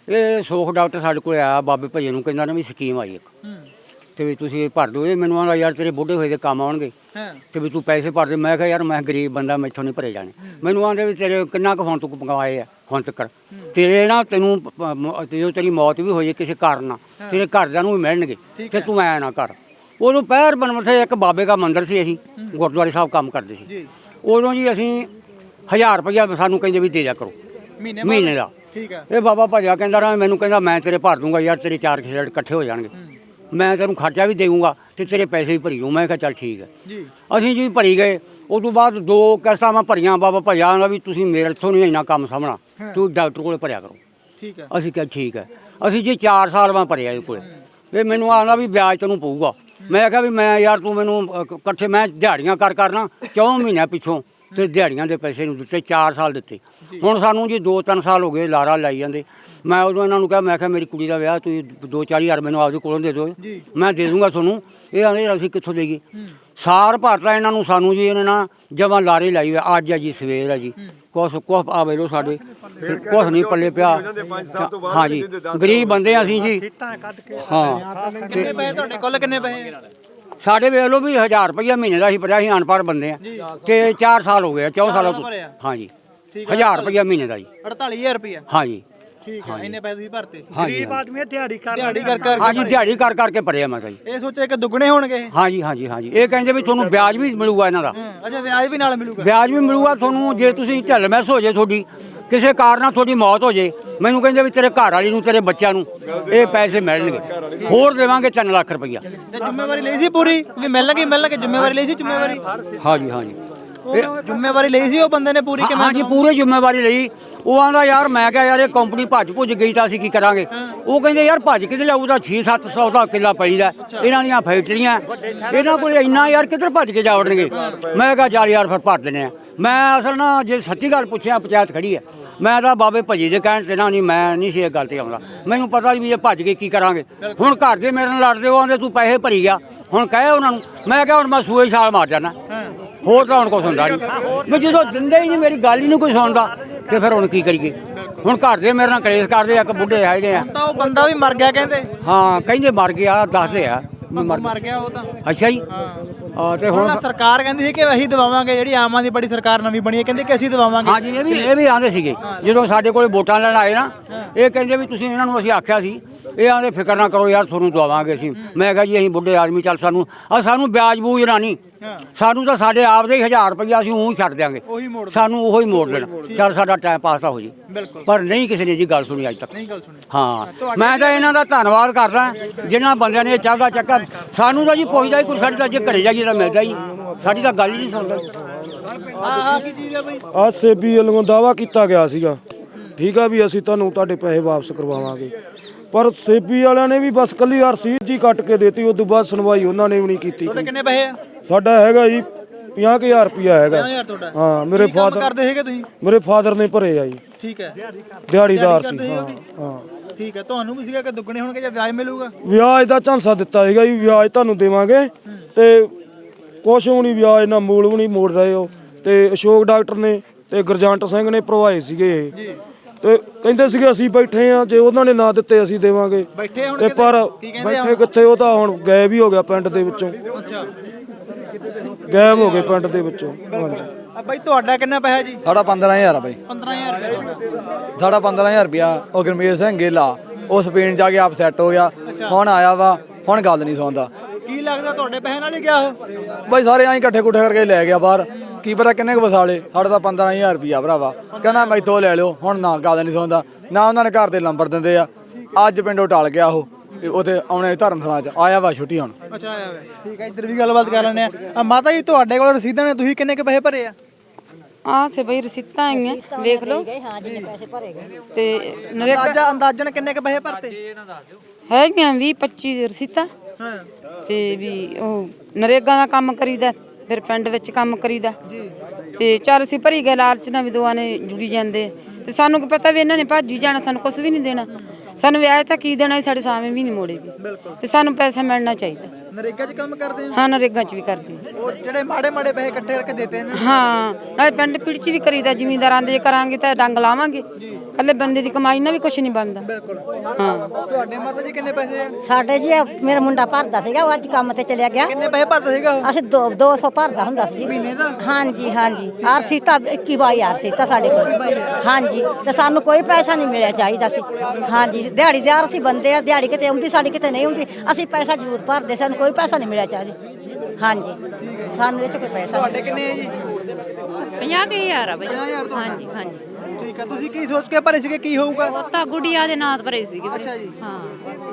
ਇਹ ਸੋਖ ਡਾਕਟਰ ਸਾਡੇ ਕੋਲ ਆਇਆ ਬਾਬੇ ਭਈਏ ਨੂੰ ਕਹਿੰਦਾ ਨਾ ਵੀ ਸਕੀਮ ਆਈ ਇੱਕ। ਤੇ ਵੀ ਤੁਸੀਂ ਇਹ ਭਰ ਦਿਓ ਇਹ ਮੈਨੂੰ ਆਂਦਾ ਯਾਰ ਤੇਰੇ ਬੁੱਢੇ ਹੋਏ ਦੇ ਕੰਮ ਆਉਣਗੇ। ਤੇ ਵੀ ਤੂੰ ਪੈਸੇ ਭਰ ਦੇ ਮੈਂ ਕਿਹਾ ਯਾਰ ਮੈਂ ਗਰੀਬ ਬੰਦਾ ਮੈਥੋਂ ਨਹੀਂ ਭਰੇ ਜਾਣੇ। ਮੈਨੂੰ ਆਂਦੇ ਵੀ ਤੇਰੇ ਕਿੰਨਾ ਕੁ ਹੁਣ ਤੂੰ ਮੰਗਵਾਏ ਆ ਹੁਣ ਤੱਕ। ਤੇਰੇ ਨਾ ਤੈਨੂੰ ਜਦੋਂ ਤੇਰੀ ਮੌਤ ਵੀ ਹੋਈ ਕਿਸੇ ਕਾਰਨ ਨਾਲ। ਤੇਰੇ ਘਰਦਿਆਂ ਨੂੰ ਵੀ ਮਿਲਣਗੇ ਤੇ ਤੂੰ ਐ ਨਾ ਕਰ। ਉਦੋਂ ਪਹਿਰ ਬਨਮਥੇ ਇੱਕ ਬਾਬੇ ਦਾ ਮੰਦਿਰ ਸੀ ਅਸੀਂ ਗੁਰਦੁਆਰੇ ਸਾਹਿਬ ਕੰਮ ਕਰਦੇ ਸੀ। ਉਦੋਂ ਜੀ ਅਸੀਂ 1000 ਰੁਪਇਆ ਸਾਨੂੰ ਕਹਿੰਦੇ ਵੀ ਦੇ ਜਾ ਕਰੋ। ਮਹੀਨੇ ਦਾ। ਠੀਕ ਆ। ਇਹ ਬਾਬਾ ਭਜਿਆ ਕਹਿੰਦਾ ਰਹਾ ਮੈਨੂੰ ਕਹਿੰਦਾ ਮੈਂ ਤੇਰੇ ਭਰ ਦੂੰਗਾ ਯਾਰ ਤੇਰੇ ਚਾਰ ਖੇੜ ਇਕੱਠੇ ਹੋ ਜਾਣਗੇ। ਮੈਂ ਤੈਨੂੰ ਖਰਚਾ ਵੀ ਦੇਊਂਗਾ ਤੇ ਤੇਰੇ ਪੈਸੇ ਵੀ ਭਰੀ ਦੂੰ ਮੈਂ ਕਿਹਾ ਚੱਲ ਠੀਕ ਹੈ ਜੀ। ਅਸੀਂ ਜੀ ਭਰੀ ਗਏ। ਉਸ ਤੋਂ ਬਾਅਦ ਦੋ ਕਿਸ਼ਤਾਂ ਮੈਂ ਭਰੀਆਂ ਬਾਬਾ ਭਜਿਆ ਦਾ ਵੀ ਤੁਸੀਂ ਮੇਰੇ ਤੋਂ ਨਹੀਂ ਇੰਨਾ ਕੰਮ ਸਾਹਮਣਾ ਤੂੰ ਡਾਕਟਰ ਕੋਲੇ ਭਰਿਆ ਕਰੋ। ਠੀਕ ਆ। ਅਸੀਂ ਕਿਹਾ ਠੀਕ ਹੈ ਅਸੀਂ ਜੀ 4 ਸਾਲ ਮੈਂ ਭਰਿਆ ਇਹਦੇ ਕੋਲੇ। ਇਹ ਮੈਨੂੰ ਆਉਂਦਾ ਵੀ ਵਿਆਜ ਤੈਨੂੰ ਪਊਗਾ। ਮੈਂ ਕਿਹਾ ਵੀ ਮੈਂ ਯਾਰ ਤੂੰ ਮੈਨੂੰ ਇਕੱਠੇ ਮੈਂ ਦਿਹਾੜੀਆਂ ਕਰ ਕਰਨਾ 4 ਮਹੀਨਿਆਂ ਪਿੱਛੋਂ ਤੇ ਦਿਹਾੜੀਆਂ ਦੇ ਪੈਸੇ ਨੂੰ ਦਿੱਤੇ 4 ਸਾਲ ਦਿੱਤੇ। ਹੁਣ ਸਾਨੂੰ ਜੀ 2-3 ਸਾਲ ਹੋ ਗਏ ਲਾਰਾ ਲਾਈ ਜਾਂਦੇ। ਮੈਂ ਉਦੋਂ ਇਹਨਾਂ ਨੂੰ ਕਿਹਾ ਮੈਂ ਕਿਹਾ ਮੇਰੀ ਕੁੜੀ ਦਾ ਵਿਆਹ ਤੁਸੀਂ 2-4000 ਮੈਨੂੰ ਆਪਦੇ ਕੋਲੋਂ ਦੇ ਦਿਓ। ਮੈਂ ਦੇ ਦੂੰਗਾ ਤੁਹਾਨੂੰ। ਇਹ ਆਂਦੇ ਅਸੀਂ ਕਿੱਥੋਂ ਦੇਈਏ? ਸਾਰ ਭਰਤਾ ਇਹਨਾਂ ਨੂੰ ਸਾਨੂੰ ਜੀ ਇਹਨਾਂ ਨਾਲ ਜਮਾਂ ਲਾਰੇ ਲਾਈ ਹੋਈ ਆ। ਅੱਜ ਆ ਜੀ ਸਵੇਰ ਆ ਜੀ। ਕੁਛ ਕੁਛ ਆ ਵੇਲੋ ਸਾਡੇ। ਕੁਛ ਨਹੀਂ ਪੱਲੇ ਪਿਆ। ਹਾਂ ਜੀ। ਗਰੀਬ ਬੰਦੇ ਆ ਅਸੀਂ ਜੀ। ਹਾਂ। ਕਿੰਨੇ ਪੈਸੇ ਤੁਹਾਡੇ? ਕੋਲ ਕਿੰਨੇ ਪੈਸੇ ਸਾਡੇ ਵੇਖ ਲਓ ਵੀ 1000 ਰੁਪਈਆ ਮਹੀਨੇ ਦਾ ਅਸੀਂ ਭਰਿਆ ਅਸੀਂ ਅਨਪੜ੍ਹ ਬੰਦੇ ਆ। ਤੇ 4 ਸਾਲ ਹੋ ਗਏ ਆ 4 ਸਾਲਾਂ ਤੋਂ ਭਰਿਆ? ਹਾਂ ਜੀ 1000 ਰੁਪਈਆ ਮਹੀਨੇ ਦਾ ਜੀ। 48000 ਰੁਪਇਆ ਹਾਂ ਜੀ ਠੀਕ ਹੈ ਇੰਨੇ ਪੈਸੇ ਤੁਸੀਂ ਭਰਤੇ। ਗਰੀਬ ਆਦਮੀ ਦਿਹਾੜੀ ਕਰ ਦਿਹਾੜੀ ਕਰ ਕਰ ਹਾਂ ਜੀ ਦਿਹਾੜੀ ਕਰ ਕਰਕੇ ਭਰਿਆ ਮੈਂ ਤਾਂ ਜੀ। ਇਹ ਸੋਚਿਆ ਕਿ ਦੁੱਗਣੇ ਹੋਣਗੇ ਇਹ। ਹਾਂ ਜੀ ਹਾਂ ਜੀ ਹਾਂ ਜੀ ਇਹ ਕਹਿੰਦੇ ਵੀ ਤੁਹਾਨੂੰ ਵਿਆਜ ਵੀ ਮਿਲੂਗਾ ਇਹਨਾਂ ਦਾ। ਹਾਂ, ਅੱਛਾ ਵਿਆਜ ਵੀ ਨਾਲ ਮਿਲੂਗਾ। ਵਿਆਜ ਵੀ ਮਿਲੂਗਾ ਤੁਹਾਨੂੰ ਜੇ ਤੁਸੀਂ ਝੱਲ ਮਹਿਸ ਹੋ ਜੇ ਤੁਹਾਡੀ ਕਿਸੇ ਕਾਰਨ ਨਾਲ ਤੁਹਾਡੀ ਮੌਤ ਹੋ ਜੇ ਮੈਨੂੰ ਕਹਿੰਦੇ ਵੀ ਤੇਰੇ ਘਰ ਵਾਲੀ ਨੂੰ ਤੇਰੇ ਬੱਚਿਆਂ ਨੂੰ ਇਹ ਪੈਸੇ ਮਿਲਣਗੇ। ਹੋਰ ਦੇਵਾਂਗੇ 3 ਲੱਖ ਰੁਪਈਆ। ਤੇ ਜ਼ਿੰਮੇਵਾਰੀ ਲਈ ਸੀ ਪੂਰੀ? ਵੀ ਮਿਲਣਗੇ ਮਿਲਣਗੇ ਜ਼ਿੰਮੇਵਾਰੀ ਲਈ ਸੀ ਜ਼ਿੰਮੇਵਾਰੀ? ਹਾਂ ਜੀ ਹਾਂ ਜੀ ਜ਼ਿੰਮੇਵਾਰੀ ਲਈ ਸੀ ਉਹ ਬੰਦੇ ਨੇ ਪੂਰੀ ਕਿ ਜੀ ਪੂਰੀ ਜ਼ਿੰਮੇਵਾਰੀ ਲਈ। ਉਹ ਆਂਦਾ ਯਾਰ ਮੈਂ ਕਿਹਾ ਯਾਰ ਇਹ ਕੰਪਨੀ ਭੱਜ ਭੁੱਜ ਗਈ ਤਾਂ ਅਸੀਂ ਕੀ ਕਰਾਂਗੇ? ਉਹ ਕਹਿੰਦੇ ਯਾਰ ਭੱਜ ਕਿਤੇ ਜਾਊਗਾ 6-700 ਦਾ ਕਿੱਲਾ ਪਈਦਾ। ਇਹਨਾਂ ਦੀਆਂ ਫੈਕਟਰੀਆਂ। ਇਹਨਾਂ ਕੋਲ ਇੰਨਾ ਯਾਰ ਕਿੱਧਰ ਭੱਜ ਕੇ ਜਾ ਵੜਨਗੇ ਮੈਂ ਕਿਹਾ ਚੱਲ ਯਾਰ ਫਿਰ ਭਰ ਦਿੰਦੇ ਆ ਮੈਂ ਅਸਲ ਨਾ ਜੇ ਸੱਚੀ ਗੱਲ ਪੁੱਛਿਆ ਪੰਚਾਇਤ ਖੜੀ ਹੈ। ਮੈਂ ਤਾਂ ਬਾਬੇ ਭੱਜੀ ਦੇ ਕਹਿਣ ਤੇ ਨਾ ਨਹੀਂ ਮੈਂ ਨਹੀਂ ਸੀ ਇਹ ਗੱਲ ਤੇ ਆਉਂਦਾ। ਮੈਨੂੰ ਪਤਾ ਵੀ ਇਹ ਭੱਜ ਕੇ ਕੀ ਕਰਾਂਗੇ। ਹੁਣ ਘਰ ਦੇ ਮੇਰੇ ਨਾਲ ਲੜਦੇ ਉਹ ਆਂਦੇ ਤੂੰ ਪੈਸੇ ਭਰੀ ਗਿਆ। ਹੁਣ ਕਹੇ ਉਹਨਾਂ ਨੂੰ ਮੈਂ ਕਿਹਾ ਹੁਣ ਮੈਂ ਸੂਏ ਛਾਲ ਮਾਰ ਜਾਣਾ ਹੋਰ ਤਾਂ ਹੁਣ ਕੁਛ ਹੁੰਦਾ ਨਹੀਂ। ਵੀ ਜਦੋਂ ਦਿੰਦੇ ਹੀ ਨਹੀਂ ਮੇਰੀ ਗੱਲ ਹੀ ਨਹੀਂ ਕੋਈ ਸੁਣਦਾ। ਤੇ ਫਿਰ ਹੁਣ ਕੀ ਕਰੀਏ? ਹੁਣ ਘਰ ਦੇ ਮੇਰੇ ਨਾਲ ਕਲੇਸ਼ ਕਰਦੇ ਆ ਇੱਕ ਬੁੱਢੇ ਹੈਗੇ ਆ। ਤਾਂ ਉਹ ਬੰਦਾ ਵੀ ਮਰ ਗਿਆ ਕਹਿੰਦੇ। ਹਾਂ ਕਹਿੰਦੇ ਮਰ ਗਿਆ ਦੱਸਦੇ ਆ। ਮਰ ਗਿਆ ਉਹ ਤਾਂ। ਅੱਛਾ ਜੀ। ਆ ਤੇ ਹੁਣ ਸਰਕਾਰ ਕਹਿੰਦੀ ਸੀ ਕਿ ਅਸੀਂ ਦਵਾਵਾਂਗੇ ਜਿਹੜੀ ਆਮ ਆਦਮੀ ਬੜੀ ਸਰਕਾਰ ਨਵੀਂ ਬਣੀ ਹੈ ਕਹਿੰਦੇ ਕਿ ਅਸੀਂ ਦਵਾਵਾਂਗੇ। ਹਾਂ ਜੀ ਇਹ ਵੀ ਇਹ ਵੀ ਆਂਦੇ ਸੀਗੇ। ਜਦੋਂ ਸਾਡੇ ਕੋਲੇ ਵੋਟਾਂ ਲੈਣ ਆਏ ਨਾ ਇਹ ਕਹਿੰਦੇ ਵੀ ਤੁਸੀਂ ਇਹਨਾਂ ਨੂੰ ਅਸੀਂ ਆਖਿਆ ਸੀ ਇਹ ਆਂਦੇ ਫਿਕਰ ਨਾ ਕਰੋ ਯਾਰ ਤੁਹਾਨੂੰ ਦਵਾਵਾਂਗੇ ਅਸੀਂ। ਮੈਂ ਕਿਹਾ ਜੀ ਅਸੀਂ ਬੁੱਢੇ ਆਦਮੀ ਚੱਲ ਸਾਨੂੰ ਆ ਸਾਨੂੰ ਵਿਆਜ ਨਾ ਨਹੀਂ ਸਾਨੂੰ ਤਾਂ ਸਾਡੇ ਆਪ ਦੇ 1000 ਰੁਪਇਆ ਅਸੀਂ ਉਹ ਛੱਡ ਦਿਆਂਗੇ। ਉਹੀ ਮੋੜ ਸਾਨੂੰ ਉਹੋ ਹੀ ਮੋੜ ਦੇਣਾ। ਚੱਲ ਸਾਡਾ ਟਾਈਮ ਪਾਸ ਤਾਂ ਹੋ ਜੀ। ਪਰ ਨਹੀਂ ਕਿਸੇ ਨੇ ਜੀ ਗੱਲ ਸੁਣੀ ਅੱਜ ਤੱਕ। ਨਹੀਂ ਗੱਲ ਸੁਣੀ। ਹਾਂ। ਮੈਂ ਤਾਂ ਇਹਨਾਂ ਦਾ ਧੰਨਵਾਦ ਕਰਦਾ। ਜਿਨ੍ਹਾਂ ਬੰਦਿਆਂ ਨੇ ਇਹ ਚਾਗਾ ਚੱਕਾ ਸਾਨੂੰ ਤਾਂ ਜੀ ਪੁੱਛਦਾ ਹੀ ਕੋਈ ਸਾਡੀ ਤਾਂ ਜੇ ਘਰੇ ਜਾਈਏ ਤਾਂ ਮਿਲਦਾ ਹੀ। ਸਾਡੀ ਤਾਂ ਗੱਲ ਹੀ ਨਹੀਂ ਸੁਣਦਾ। ਆਹ ਆਹ ਕੀ ਚੀਜ਼ ਹੈ ਬਈ ਆ ਸੇਬੀ ਵੱਲੋਂ ਦਾਵਾ ਕੀਤਾ ਗਿਆ ਸੀਗਾ। ਠੀਕ ਆ ਵੀ ਅਸੀਂ ਤੁਹਾਨੂੰ ਤੁਹਾਡੇ ਪੈਸੇ ਵਾਪਸ ਕਰਵਾਵਾਂਗੇ। ਪਰ ਸੇਬੀ ਵਾਲਿਆਂ ਨੇ ਵੀ ਬਸ ਕੱਲੀ ਰਸੀਦ ਜੀ ਕੱਟ ਕੇ ਦੇਤੀ ਉਸ ਤੋਂ ਬਾਅਦ ਸੁਣਵਾਈ ਉਹਨਾਂ ਨੇ ਵੀ ਨਹੀਂ ਕੀਤੀ ਤੁਹਾਡੇ ਕਿੰਨੇ ਪੈਸੇ ਆ? ਸਾਡਾ ਹੈਗਾ ਜੀ 50000 ਰੁਪਇਆ ਹੈਗਾ। 50000 ਤੁਹਾਡਾ। ਹਾਂ ਮੇਰੇ ਕੀ ਕੰਮ ਫਾਦਰ ਕਰਦੇ ਸੀਗੇ ਤੁਸੀਂ? ਮੇਰੇ ਫਾਦਰ ਨੇ ਭਰੇ ਆ ਜੀ। ਠੀਕ ਹੈ। ਦਿਹਾੜੀਦਾਰ ਸੀ ਹਾਂ ਉਹ? ਹਾਂ ਠੀਕ ਹੈ ਤੁਹਾਨੂੰ ਵੀ ਸੀਗਾ ਕਿ ਦੁੱਗਣੇ ਹੋਣਗੇ ਜਾਂ ਵਿਆਜ ਮਿਲੂਗਾ? ਵਿਆਜ ਦਾ ਝਾਂਸਾ ਦਿੱਤਾ ਸੀਗਾ ਜੀ ਵਿਆਜ ਤੁਹਾਨੂੰ ਦੇਵਾਂਗੇ ਤੇ ਕੁਛ ਵੀ ਨਹੀਂ ਵਿਆਜ ਨਾ ਮੂਲ ਵੀ ਨਹੀਂ ਮੋੜ ਰਹੇ ਹੋ ਤੇ ਅਸ਼ੋਕ ਡਾਕਟਰ ਨੇ ਤੇ ਗੁਰਜੰਟ ਸਿੰਘ ਨੇ ਭਰਵਾਏ ਸੀਗੇ ਇਹ। ਤੇ ਕਹਿੰਦੇ ਸੀਗੇ ਅਸੀਂ ਬੈਠੇ ਆ ਜੇ ਉਹਨਾਂ ਨੇ ਨਾ ਦਿੱਤੇ ਅਸੀਂ ਦੇਵਾਂਗੇ। ਬੈਠੇ ਹੁਣ ਤੇ? ਪਰ ਬੈਠੇ ਕਿੱਥੇ? ਉਹ ਤਾਂ ਹੁਣ ਗਾਇਬ ਹੀ ਹੋ ਗਿਆ ਪਿੰਡ ਦੇ ਵਿੱਚੋਂ। ਅੱਛਾ। ਗਾਇਬ ਹੋ ਗਏ ਪਿੰਡ ਦੇ ਵਿੱਚੋਂ ਹਾਂਜੀ। ਆ ਬਾਈ ਤੁਹਾਡਾ ਕਿੰਨਾ ਪੈਸਾ ਜੀ? ਸਾਡਾ 15000 ਆ ਬਾਈ। 15000 ਰੁਪਏ ਤੁਹਾਡਾ। ਸਾਡਾ 15000 ਰੁਪਿਆ ਉਹ ਗਰਮੇਸ਼ ਸਿੰਘ ਗੇਲਾ ਉਹ ਸਪੇਨ ਜਾ ਕੇ ਆਪ ਸੈੱਟ ਹੋ ਗਿਆ। ਹੁਣ ਆਇਆ ਵਾ। ਹੁਣ ਗੱਲ ਨਹੀਂ ਸੁਣਦਾ। ਕੀ ਲੱਗਦਾ ਤੁਹਾਡੇ ਪੈਸੇ ਨਾਲ ਹੀ ਗਿਆ ਉਹ? ਬਾਈ ਸਾਰੇ ਐਂ ਇਕੱਠੇ ਕੁੱਠੇ ਕਰਕੇ ਲੈ ਗਿਆ ਬਾਹਰ। ਕੀ ਪਤਾ ਕਿੰਨੇ ਕੁ ਵਸਾਲੇ ਸਾਡਾ ਤਾਂ 15000 ਰੁਪਿਆ ਭਰਾਵਾ। ਕਹਿੰਦਾ ਮੈਥੋਂ ਲੈ ਲਿਓ ਹੁਣ ਨਾ ਗੱਲ ਨਹੀਂ ਸੁਣਦਾ ਨਾ ਉਹਨਾਂ ਨੇ ਘਰ ਦੇ ਨੰਬਰ ਦਿੰਦੇ ਆ। ਅੱਜ ਪਿੰਡੋਂ ਟਲ ਗਿਆ ਉਹ ਤੇ ਉੱਥੇ ਆਉਣੇ ਧਰਮਸ਼ਾਲਾ ਚ। ਆਇਆ ਵਾ ਛੁੱਟੀ ਹੁਣ। ਅੱਛਾ ਆਇਆ ਵੇ। ਠੀਕ ਹੈ ਇੱਧਰ ਵੀ ਗੱਲਬਾਤ ਕਰ ਲੈਂਦੇ ਆ। ਆ ਮਾਤਾ ਜੀ ਤੁਹਾਡੇ ਕੋਲ ਰਸੀਦਾਂ ਨੇ ਤੁਸੀਂ ਕਿੰਨੇ ਕੁ ਪੈਸੇ ਭਰੇ ਆ? ਆਹ ਸੇ ਬਈ ਰਸੀਤਾਂ ਆਈਆਂ ਵੇਖ ਲਓ। ਹਾਂ ਜਿੰਨੇ ਪੈਸੇ ਭਰੇ ਗਏ ਤੇ ਅੰਦਾਜ਼ਾ ਅੰਦਾਜ਼ਨ ਕਿੰਨੇ ਕੁ ਪੈਸੇ ਭਰਤੇ? ਹੈਗੀਆਂ 20 25 ਰਸੀਤਾਂ ਹਾਂ ਤੇ ਵੀ ਉਹ ਨਰੇਗਾ ਦਾ ਕੰਮ ਕਰੀਦਾ ਫਿਰ ਪਿੰਡ ਵਿੱਚ ਕੰਮ ਕਰੀਦਾ। ਤੇ ਚੱਲ ਅਸੀਂ ਭਰੀ ਗਏ ਲਾਲਚ ਨਾਲ ਵੀ ਦੋਆਂ ਨੇ ਜੁੜੀ ਜਾਂਦੇ। ਤੇ ਸਾਨੂੰ ਕੀ ਪਤਾ ਵੀ ਇਹਨਾਂ ਨੇ ਭਾਜੀ ਜਾਣਾ ਸਾਨੂੰ ਕੁਝ ਵੀ ਨਹੀਂ ਦੇਣਾ। ਸਾਨੂੰ ਵਿਆਜ ਤਾਂ ਕੀ ਦੇਣਾ ਸੀ, ਸਾਡੇ ਸਾਵੇਂ ਵੀ ਨਹੀਂ ਮੋੜੇਗੀ। ਤੇ ਸਾਨੂੰ ਪੈਸਾ ਮਿਲਣਾ ਚਾਹੀਦਾ। ਨਰੇਗਾ 'ਚ ਕੰਮ ਕਰਦੇ ਹੋ? ਹਾਂ ਨਰੇਗਾ 'ਚ ਵੀ ਕਰਦੇ। ਉਹ ਜਿਹੜੇ ਮਾੜੇ ਮਾੜੇ ਪੈਸੇ ਇਕੱਠੇ ਕਰਕੇ ਦਿੱਤੇ ਨੇ? ਹਾਂ ਨਾਲੇ ਪਿੰਡ ਪਿੰਡ 'ਚ ਵੀ ਕਰੀਦਾ ਜ਼ਿਮੀਂਦਾਰਾਂ ਦੇ ਕਰਾਂਗੇ ਤਾਂ ਡੰਗ ਲਾਵਾਂਗੇ। ਕੱਲੇ ਬੰਦੇ ਦੀ ਕਮਾਈ ਨਾਲ ਵੀ ਕੁਝ ਨਹੀਂ ਬਣਦਾ। ਬਿਲਕੁਲ। ਹਾਂ। ਤੁਹਾਡੇ ਮਾਤਾ ਜੀ ਕਿੰਨੇ ਪੈਸੇ ਆ? ਸਾਡੇ ਜੀ ਇਹ ਮੇਰਾ ਮੁੰਡਾ ਭਰਦਾ ਸੀਗਾ ਉਹ ਅੱਜ ਕੰਮ ਤੇ ਚਲਿਆ ਗਿਆ। ਕਿੰਨੇ ਪੈਸੇ ਭਰਦਾ ਸੀਗਾ ਉਹ? ਅਸੀਂ 2 200 ਭਰਦਾ ਹੁੰਦਾ ਸੀ। ਮਹੀਨੇ ਦਾ? ਹਾਂਜੀ ਹਾਂਜੀ। ਆਰ ਸੀਤਾ 21 ਬਾਈ ਸੀਤਾ ਸਾਡੇ ਕੋਲ। ਹਾਂਜੀ ਤੇ ਸਾਨੂੰ ਕੋਈ ਪੈਸਾ ਨਹੀਂ ਮਿਲਿਆ ਚਾਹੀਦਾ ਸੀ। ਹਾਂਜੀ ਦਿਹਾੜੀਦਾਰ ਅਸੀਂ ਬੰਦੇ ਆ ਦਿਹਾੜੀ ਕਿਤੇ ਆਉਂਦੀ ਸਾਡੀ ਕਿਤੇ ਨਹੀਂ ਆਉਂਦੀ। ਅਸੀਂ ਪੈਸਾ ਜ਼ਰੂਰ ਭਰਦੇ ਸਾਨੂੰ ਕੋਈ ਪੈਸਾ ਨਹੀਂ ਮਿਲਿਆ ਚਾਹੀਦਾ। ਹਾਂਜੀ ਸਾਨੂੰ ਇਹ ਚ ਕੋਈ ਪੈਸਾ ਨਹੀਂ ਤੁਹਾਡੇ ਕਿੰਨੇ ਆ ਜੀ? 50000 ਆ ਬਈ। 50000 ਤੋਂ ਹਾਂਜੀ ਹਾਂਜੀ। ਠੀਕ ਆ। ਤੁਸੀਂ ਕੀ ਸੋਚ ਕੇ ਭਰੇ ਸੀਗੇ? ਕੀ ਹੋਊਗਾ? ਉਹ ਤਾਂ ਗੁੜੀਆ ਦੇ ਨਾਂ ਤੇ ਭਰੇ ਸੀਗੇ ਵੀਰੇ। ਅੱਛਾ ਜੀ। ਹਾਂ।